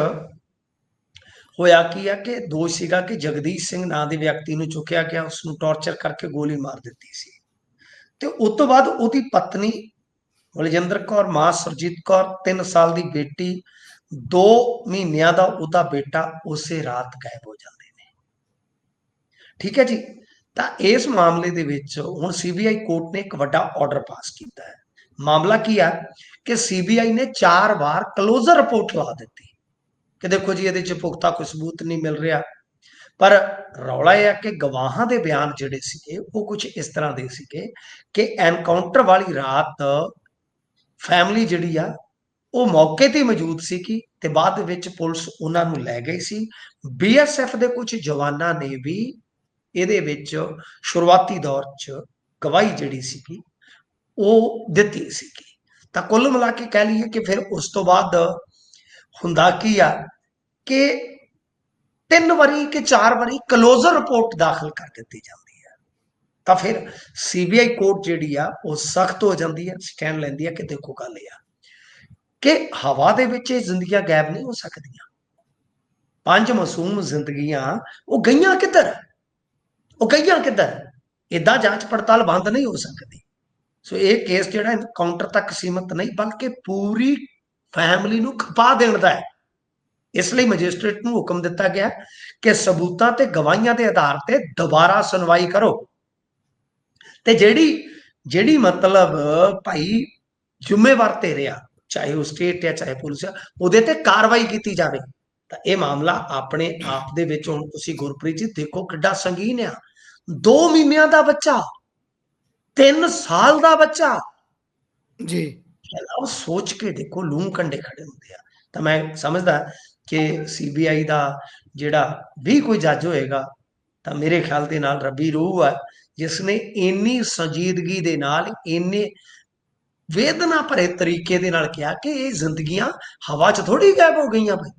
ਹੋਇਆ ਕੀ ਆ ਕਿ ਦੋਸ਼ ਸੀਗਾ ਕਿ ਜਗਦੀਸ਼ ਸਿੰਘ ਨਾਂ ਦੇ ਵਿਅਕਤੀ ਨੂੰ ਚੁੱਕਿਆ ਗਿਆ ਉਸ ਨੂੰ ਟੌਰਚਰ ਕਰਕੇ ਗੋਲੀ ਮਾਰ ਦਿੱਤੀ ਸੀ ਤੇ ਉਸ ਤੋਂ ਬਾਅਦ ਉਹਦੀ ਪਤਨੀ ਬਲਜਿੰਦਰ ਕੌਰ ਮਾਂ ਸਰਜੀਤ ਕੌਰ 3 ਸਾਲ ਦੀ ਬੇਟੀ 2 ਮਹੀਨਿਆਂ ਦਾ ਉਹਦਾ ਬੇਟਾ ਉਸੇ ਰਾਤ ਗਾਇਬ ਹੋ ਜਾਂਦੇ ਨੇ। ਠੀਕ ਹੈ ਜੀ? ਤਾਂ ਇਸ ਮਾਮਲੇ ਦੇ ਵਿੱਚ ਹੁਣ ਸੀਬੀਆਈ ਕੋਰਟ ਨੇ ਇੱਕ ਵੱਡਾ ਆਰਡਰ ਪਾਸ ਕੀਤਾ ਹੈ। ਮਾਮਲਾ ਕੀ ਆ ਕਿ ਸੀਬੀਆਈ ਨੇ 4 ਵਾਰ ਕਲੋਜ਼ਰ ਰਿਪੋਰਟ ਲਾ ਦਿੱਤੀ। ਕਿ ਦੇਖੋ ਜੀ, ਇਹਦੇ ਚ ਪੁਖਤਾ ਕੋਈ ਸਬੂਤ ਨਹੀਂ ਮਿਲ ਰਿਹਾ। ਪਰ ਰੌਲਾ ਇਹ ਆ ਕਿ ਗਵਾਹਾਂ ਦੇ ਬਿਆਨ ਜਿਹੜੇ ਸੀਗੇ, ਉਹ ਕੁਝ ਇਸ ਤਰ੍ਹਾਂ ਦੇ ਸੀਗੇ ਕਿ ਐਨਕਾਊਂਟਰ ਵਾਲੀ ਰਾਤ ਫੈਮਿਲੀ ਜਿਹੜੀ ਆ ਉਹ ਮੌਕੇ ਤੇ ਮੌਜੂਦ ਸੀ ਕਿ ਤੇ ਬਾਅਦ ਵਿੱਚ ਪੁਲਿਸ ਉਹਨਾਂ ਨੂੰ ਲੈ ਗਈ ਸੀ। ਬੀਐਸਐਫ ਦੇ ਕੁਝ ਜਵਾਨਾਂ ਨੇ ਵੀ ਇਹਦੇ ਵਿੱਚ ਸ਼ੁਰੂਆਤੀ ਦੌਰ 'ਚ ਗਵਾਹੀ ਜਿਹੜੀ ਸੀਗੀ, ਉਹ ਦਿੱਤੀ ਸੀਗੀ। ਤਾਂ ਕੁੱਲ ਮਿਲਾ ਕੇ ਕਹਿ ਲਈਏ ਕਿ ਫਿਰ ਉਸ ਤੋਂ ਬਾਅਦ ਹੁੰਦਾ ਕੀ ਆ ਕਿ ਤਿੰਨ ਵਾਰੀ ਕਿ ਚਾਰ ਵਾਰੀ ਕਲੋਜ਼ਰ ਰਿਪੋਰਟ ਦਾਖਲ ਕਰ ਦਿੱਤੀ ਜਾਂਦੀ ਹੈ ਤਾਂ ਫਿਰ ਸੀਬੀਆਈ ਕੋਰਟ ਜਿਹੜੀ ਆ, ਉਹ ਸਖਤ ਹੋ ਜਾਂਦੀ ਹੈ ਸਟੈਂਡ ਲੈਂਦੀ ਹੈ ਕਿ ਦੇਖੋ ਗੱਲ ਇਹ ਆ ਕਿ ਹਵਾ ਦੇ ਵਿੱਚ ਇਹ ਜ਼ਿੰਦਗੀਆਂ ਗਾਇਬ ਨਹੀਂ ਹੋ ਸਕਦੀਆਂ। ਪੰਜ ਮਾਸੂਮ ਜ਼ਿੰਦਗੀਆਂ, ਉਹ ਗਈਆਂ ਕਿੱਧਰ? ਉਹ ਗਈਆਂ ਕਿੱਧਰ? ਇਦਾਂ ਜਾਂਚ ਪੜਤਾਲ ਬੰਦ ਨਹੀਂ ਹੋ ਸਕਦੀ। ਸੋ ਇਹ ਕੇਸ ਜਿਹੜਾ ਕਾਊਂਟਰ ਤੱਕ ਸੀਮਤ ਨਹੀਂ, ਬਲਕਿ ਪੂਰੀ ਫੈਮਿਲੀ ਨੂੰ ਖਪਾ ਦੇਣ ਦਾ ਹੈ। ਇਸ ਲਈ ਮੈਜਿਸਟ੍ਰੇਟ ਨੂੰ ਹੁਕਮ ਦਿੱਤਾ ਗਿਆ ਕਿ ਸਬੂਤਾਂ ਤੇ ਗਵਾਹੀਆਂ ਦੇ ਆਧਾਰ ਤੇ ਦੁਬਾਰਾ ਸੁਣਵਾਈ ਕਰੋ। ਤੇ ਜਿਹੜੀ ਜਿਹੜੀ ਮਤਲਬ ਭਾਈ ਜ਼ਿੰਮੇਵਾਰ ਤੇ ਰਿਹਾ ਚਾਹੇ ਉਹ ਸਟੇਟ ਹੈ ਚਾਹੇ ਪੁਲਿਸ ਹੈ ਉਹਦੇ ਤੇ ਕਾਰਵਾਈ ਕੀਤੀ ਜਾਵੇ। ਤਾਂ ਇਹ ਮਾਮਲਾ ਆਪਣੇ ਆਪ ਦੇ ਵਿੱਚ ਹੁਣ ਤੁਸੀਂ ਗੁਰਪ੍ਰੀਤ ਜੀ ਦੇਖੋ ਕਿੱਡਾ ਸੰਗੀਨ ਆ। 2 ਮਹੀਨਿਆਂ ਦਾ ਬੱਚਾ 3 ਸਾਲ ਦਾ ਬੱਚਾ। ਜੀ। ਉਹ ਸੋਚ ਕੇ ਦੇਖੋ ਲੂੰ ਕੰਡੇ ਖੜੇ ਹੁੰਦੇ ਆ। ਤਾਂ ਮੈਂ ਸਮਝਦਾ ਕਿ ਸੀਬੀਆਈ ਦਾ ਜਿਹੜਾ ਵੀ ਕੋਈ ਜੱਜ ਹੋਏਗਾ ਤਾਂ ਮੇਰੇ ਖਿਆਲ ਦੇ ਨਾਲ ਰੱਬੀ ਰੂਹ ਹੈ ਜਿਸ ਨੇ ਇੰਨੀ ਸੰਜੀਦਗੀ ਦੇ ਨਾਲ ਇੰਨੇ ਵੇਦਨਾ ਭਰੇ ਤਰੀਕੇ ਦੇ ਨਾਲ ਕਿਹਾ ਕਿ ਇਹ ਜ਼ਿੰਦਗੀਆਂ ਹਵਾ 'ਚ ਥੋੜੀ ਗਾਇਬ ਹੋ ਗਈਆਂ ਭਾਈ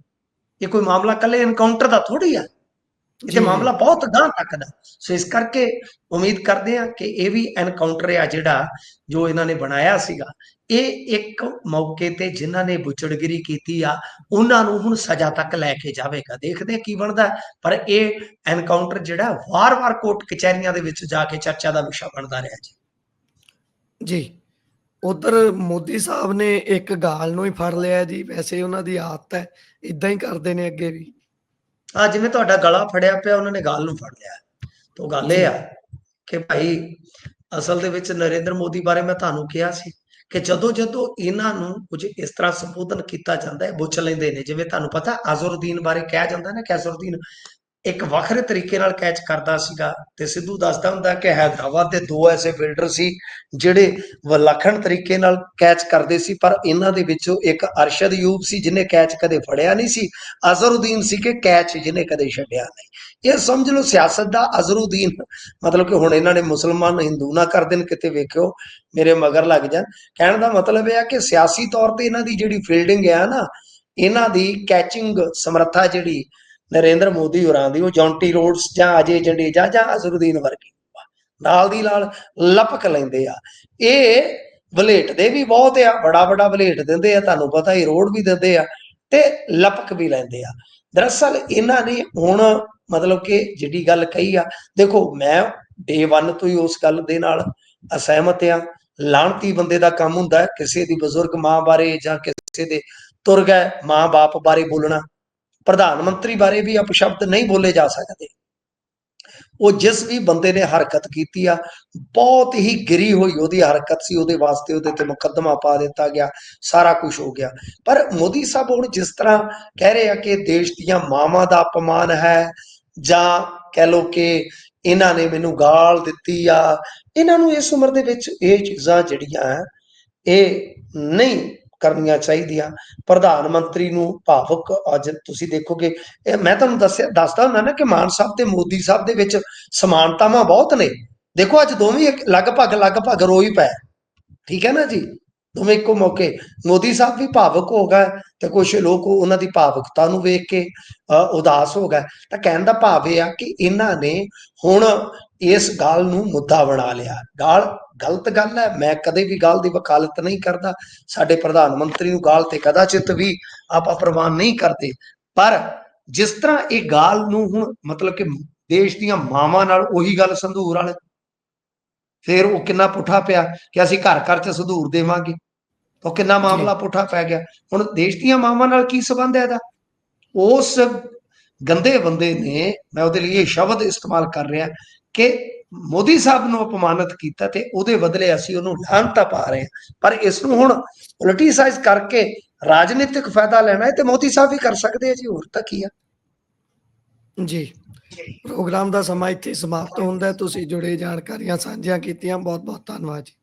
ਇਹ ਕੋਈ ਮਾਮਲਾ ਕੱਲੇ ਐਨਕਾਊਂਟਰ ਦਾ ਥੋੜੀ ਆ। ਇਹ। ਤੇ ਮਾਮਲਾ ਬਹੁਤ ਗਾਂਹ ਤੱਕ ਦਾ। ਸੋ ਇਸ ਕਰਕੇ ਉਮੀਦ ਕਰਦੇ ਆ ਕਿ ਇਹ ਵੀ ਐਨਕਾਊਂਟਰ ਆ ਜਿਹੜਾ ਜੋ ਇਹਨਾਂ ਨੇ ਬਣਾਇਆ ਸੀਗਾ। ਇਹ ਇੱਕ ਮੌਕੇ ਤੇ ਜਿਨ੍ਹਾਂ ਨੇ ਬੁੱਚੜਗਿਰੀ ਕੀਤੀ ਆ ਉਹਨਾਂ ਨੂੰ ਹੁਣ ਸਜ਼ਾ ਤੱਕ ਲੈ ਕੇ ਜਾਵੇਗਾ। ਦੇਖਦੇ ਆ ਕੀ ਬਣਦਾ। ਪਰ ਇਹ ਐਨਕਾਊਂਟਰ ਜਿਹੜਾ ਵਾਰ-ਵਾਰ ਕੋਰਟ ਕਚਹਿਰੀਆਂ ਦੇ ਵਿੱਚ ਜਾ ਕੇ ਚਰਚਾ ਦਾ ਵਿਸ਼ਾ ਬਣਦਾ ਰਿਹਾ ਜੀ। ਜੀ। ਉਧਰ ਮੋਦੀ ਸਾਹਿਬ ਨੇ ਇੱਕ ਗਾਲ ਨੂੰ ਹੀ ਫੜ ਲਿਆ ਜੀ, ਵੈਸੇ ਉਹਨਾਂ ਦੀ ਆਦਤ ਹੈ ਇਦਾਂ ਹੀ ਕਰਦੇ ਨੇ ਅੱਗੇ ਵੀ। ਆ ਜਿਵੇਂ ਤੁਹਾਡਾ ਗਲਾ ਫੜਿਆ ਪਿਆ, ਉਹਨਾਂ ਨੇ ਗੱਲ ਨੂੰ ਫੜ ਲਿਆ। ਤੋਂ ਗੱਲ ਇਹ ਆ ਕਿ ਭਾਈ ਅਸਲ ਦੇ ਵਿੱਚ ਨਰਿੰਦਰ ਮੋਦੀ ਬਾਰੇ ਮੈਂ ਤੁਹਾਨੂੰ ਕਿਹਾ ਸੀ ਕਿ ਜਦੋਂ ਜਦੋਂ ਇਹਨਾਂ ਨੂੰ ਕੁਝ ਇਸ ਤਰ੍ਹਾਂ ਸੰਬੋਧਨ ਕੀਤਾ ਜਾਂਦਾ ਹੈ, ਬੁੱਝ ਲੈਂਦੇ ਨੇ। ਜਿਵੇਂ ਤੁਹਾਨੂੰ ਪਤਾ ਅਜ਼ਰਉਦੀਨ ਬਾਰੇ ਕਿਹਾ ਜਾਂਦਾ ਨਾ, ਕਿ ਅਜ਼ਰਉਦੀਨ ਇੱਕ ਵੱਖਰੇ ਤਰੀਕੇ ਨਾਲ ਕੈਚ ਕਰਦਾ ਸੀਗਾ ਤੇ ਸਿੱਧੂ ਦੱਸਦਾ ਹੁੰਦਾ ਕਿ ਹੈਦਰਾਬਾਦ ਦੇ ਦੋ ਐਸੇ ਫੀਲਡਰ ਸੀ ਜਿਹੜੇ ਵਿਲੱਖਣ ਤਰੀਕੇ ਨਾਲ ਕੈਚ ਕਰਦੇ ਸੀ, ਪਰ ਇਹਨਾਂ ਦੇ ਵਿੱਚੋਂ ਇੱਕ ਅਰਸ਼ਦ ਯੂਬ ਸੀ ਜਿਹਨੇ ਕੈਚ ਕਦੇ ਫੜਿਆ ਨਹੀਂ ਸੀ ਅਜ਼ਰਉਦੀਨ ਸੀ ਕਿ ਕੈਚ ਜਿਹਨੇ ਕਦੇ ਛੱਡਿਆ ਨਹੀਂ। ਇਹ ਸਮਝ ਲਓ ਸਿਆਸਤ ਦਾ ਅਜ਼ਰਉਦੀਨ ਮਤਲਬ ਕਿ ਹੁਣ ਇਹਨਾਂ ਨੇ ਮੁਸਲਮਾਨ ਹਿੰਦੂ ਨਾ ਕਰ ਦੇਣ, ਕਿਤੇ ਵੇਖਿਓ, ਮੇਰੇ ਮਗਰ ਲੱਗ ਜਾਣ। ਕਹਿਣ ਦਾ ਮਤਲਬ ਇਹ ਆ ਕਿ ਸਿਆਸੀ ਤੌਰ ਤੇ ਇਹਨਾਂ ਦੀ ਜਿਹੜੀ ਫੀਲਡਿੰਗ ਹੈ ਨਾ, ਇਹਨਾਂ ਦੀ ਕੈਚਿੰਗ ਸਮਰੱਥਾ ਜਿਹੜੀ ਨਰਿੰਦਰ ਮੋਦੀ ਹੋਰਾਂ ਦੀ, ਉਹ ਜੌਂਟੀ ਰੋਡਸ ਜਾਂ ਅਜੇ ਜੰਡੇਜਾ ਜਾਂ ਅਜ਼ਰਉਦੀਨ ਵਰਗੀ। ਨਾਲ ਦੀ ਨਾਲ ਲਪਕ ਲੈਂਦੇ ਆ। ਇਹ ਵਲੇਟਦੇ ਵੀ ਬਹੁਤ ਆ, ਬੜਾ ਬੜਾ ਵਲੇਟ ਦਿੰਦੇ ਆ, ਤੁਹਾਨੂੰ ਪਤਾ ਹੀ ਰੋਡ ਵੀ ਦਿੰਦੇ ਆ ਤੇ ਲਪਕ ਵੀ ਲੈਂਦੇ ਆ। ਦਰਅਸਲ ਇਹਨਾਂ ਨੇ ਹੁਣ ਮਤਲਬ ਕਿ ਜਿਹੜੀ ਗੱਲ ਕਹੀ ਆ, ਦੇਖੋ ਮੈਂ ਡੇ 1 ਤੋਂ ਹੀ ਉਸ ਗੱਲ ਦੇ ਨਾਲ ਅਸਹਿਮਤ ਆ। ਲਾਣਤੀ ਬੰਦੇ ਦਾ ਕੰਮ ਹੁੰਦਾ ਕਿਸੇ ਦੀ ਬਜ਼ੁਰਗ ਮਾਂ ਬਾਰੇ ਜਾਂ ਕਿਸੇ ਦੇ ਤੁਰ ਗਏ ਮਾਂ-ਬਾਪ ਬਾਰੇ ਬੋਲਣਾ। ਪ੍ਰਧਾਨ ਮੰਤਰੀ ਬਾਰੇ ਵੀ ਅਪਸ਼ਬਦ ਨਹੀਂ ਬੋਲੇ ਜਾ ਸਕਦੇ। ਉਹ ਜਿਸ ਵੀ ਬੰਦੇ ਨੇ ਹਰਕਤ ਕੀਤੀ ਆ ਬਹੁਤ ਹੀ ਗਿਰੀ ਹੋਈ ਉਹਦੀ ਹਰਕਤ ਸੀ ਉਹਦੇ ਵਾਸਤੇ ਉਹਦੇ ਤੇ ਮੁਕੱਦਮਾ ਪਾ ਦਿੱਤਾ ਗਿਆ ਸਾਰਾ ਕੁਝ ਹੋ ਗਿਆ। ਪਰ ਮੋਦੀ ਸਾਹਿਬ ਹੁਣ ਜਿਸ ਤਰ੍ਹਾਂ ਕਹਿ ਰਹੇ ਆ ਕਿ ਦੇਸ਼ ਦੀਆਂ ਮਾਵਾਂ ਦਾ ਅਪਮਾਨ ਹੈ ਜਾਂ ਕਹਿ ਲੋ ਕਿ ਇਹਨਾਂ ਨੇ ਮੈਨੂੰ ਗਾਲ ਦਿੱਤੀ ਆ ਇਹਨਾਂ ਨੂੰ ਇਸ ਉਮਰ ਦੇ ਵਿੱਚ ਇਹ ਚੀਜ਼ਾਂ ਜਿਹੜੀਆਂ ਹੈ, ਇਹ ਨਹੀਂ ਕਰਨੀਆਂ ਚਾਹੀਦੀਆਂ। ਪ੍ਰਧਾਨ ਮੰਤਰੀ ਨੂੰ ਭਾਵੁਕ ਅੱਜ ਤੁਸੀਂ ਦੇਖੋਗੇ। ਇਹ ਮੈਂ ਤੁਹਾਨੂੰ ਦੱਸਿਆ, ਦੱਸਦਾ ਹੁੰਦਾ ਨਾ ਕਿ ਮਾਨ ਸਾਹਿਬ ਤੇ ਮੋਦੀ ਸਾਹਿਬ ਦੇ ਵਿੱਚ ਸਮਾਨਤਾਵਾਂ ਬਹੁਤ ਨੇ। ਦੇਖੋ ਅੱਜ ਦੋਵੇਂ ਲਗਭਗ ਲਗਭਗ ਰੋਈ ਪਏ ਠੀਕ ਹੈ ਨਾ ਜੀ? ਦੋਵੇਂ ਇੱਕੋ ਮੌਕੇ। ਮੋਦੀ ਸਾਹਿਬ ਵੀ ਭਾਵੁਕ ਹੋ ਗਏ ਤੇ ਕੁਝ ਲੋਕ ਉਹਨਾਂ ਦੀ ਭਾਵਕਤਾ ਨੂੰ ਵੇਖ ਕੇ ਅ, ਉਦਾਸ ਹੋ ਗਏ। ਤਾਂ ਕਹਿਣ ਦਾ ਭਾਵ ਇਹ ਆ ਕਿ ਇਹਨਾਂ ਨੇ ਹੁਣ ਇਸ ਗੱਲ ਨੂੰ ਮੁੱਦਾ ਬਣਾ ਲਿਆ। ਗਾਲ ਗਲਤ ਗੱਲ ਹੈ ਮੈਂ ਕਦੇ ਵੀ ਗਾਲ ਦੀ ਵਕਾਲਤ ਨਹੀਂ ਕਰਦਾ। ਸਾਡੇ ਪ੍ਰਧਾਨ ਮੰਤਰੀ ਨੂੰ ਗਾਲ ਤੇ ਕਦਾਚਿਤ ਵੀ ਆਪਾਂ ਪ੍ਰਵਾਨ ਨਹੀਂ ਕਰਦੇ। ਪਰ ਜਿਸ ਤਰ੍ਹਾਂ ਇਹ ਗਾਲ ਨੂੰ ਹੁਣ ਮਤਲਬ ਕਿ ਦੇਸ਼ ਦੀਆਂ ਮਾਵਾਂ ਨਾਲ ਉਹੀ ਗੱਲ ਸੰਧੂਰ ਵਾਲੇ ਫਿਰ ਉਹ ਕਿੰਨਾ ਪੁੱਠਾ ਪਿਆ ਕਿ ਅਸੀਂ ਘਰ ਘਰ ਚ ਸੰਧੂਰ ਦੇਵਾਂਗੇ। ਉਹ ਕਿੰਨਾ ਮਾਮਲਾ ਪੁੱਠਾ ਪੈ ਗਿਆ। ਹੁਣ ਦੇਸ਼ ਦੀਆਂ ਮਾਵਾਂ ਨਾਲ ਕੀ ਸਬੰਧ ਹੈ ਇਹਦਾ? ਉਸ ਗੰਦੇ ਬੰਦੇ ਨੇ ਮੈਂ ਉਹਦੇ ਲਈ ਇਹ ਸ਼ਬਦ ਇਸਤੇਮਾਲ ਕਰ ਰਿਹਾ ਕਿ ਮੋਦੀ ਸਾਹਿਬ ਨੂੰ ਅਪਮਾਨਿਤ ਕੀਤਾ ਤੇ ਉਹਦੇ ਬਦਲੇ ਅਸੀਂ ਉਹਨੂੰ ਲਾਹਨਤਾ ਪਾ ਰਹੇ ਹਾਂ। ਪਰ ਇਸ ਨੂੰ ਹੁਣ ਪੋਲਿਟਿਸਾਈਜ਼ ਕਰਕੇ ਰਾਜਨੀਤਿਕ ਫਾਇਦਾ ਲੈਣਾ ਹੈ ਤੇ ਮੋਦੀ ਸਾਹਿਬ ਵੀ ਕਰ ਸਕਦੇ ਆ ਜੀ ਹੋਰ ਤਾਂ ਕੀ ਆ? ਜੀ। ਪ੍ਰੋਗਰਾਮ ਦਾ ਸਮਾਂ ਇੱਥੇ ਸਮਾਪਤ ਹੁੰਦਾ ਹੈ। ਤੁਸੀਂ ਜੁੜੇ ਜਾਣਕਾਰੀਆਂ ਸਾਂਝੀਆਂ ਕੀਤੀਆਂ। ਬਹੁਤ ਬਹੁਤ ਧੰਨਵਾਦ ਜੀ।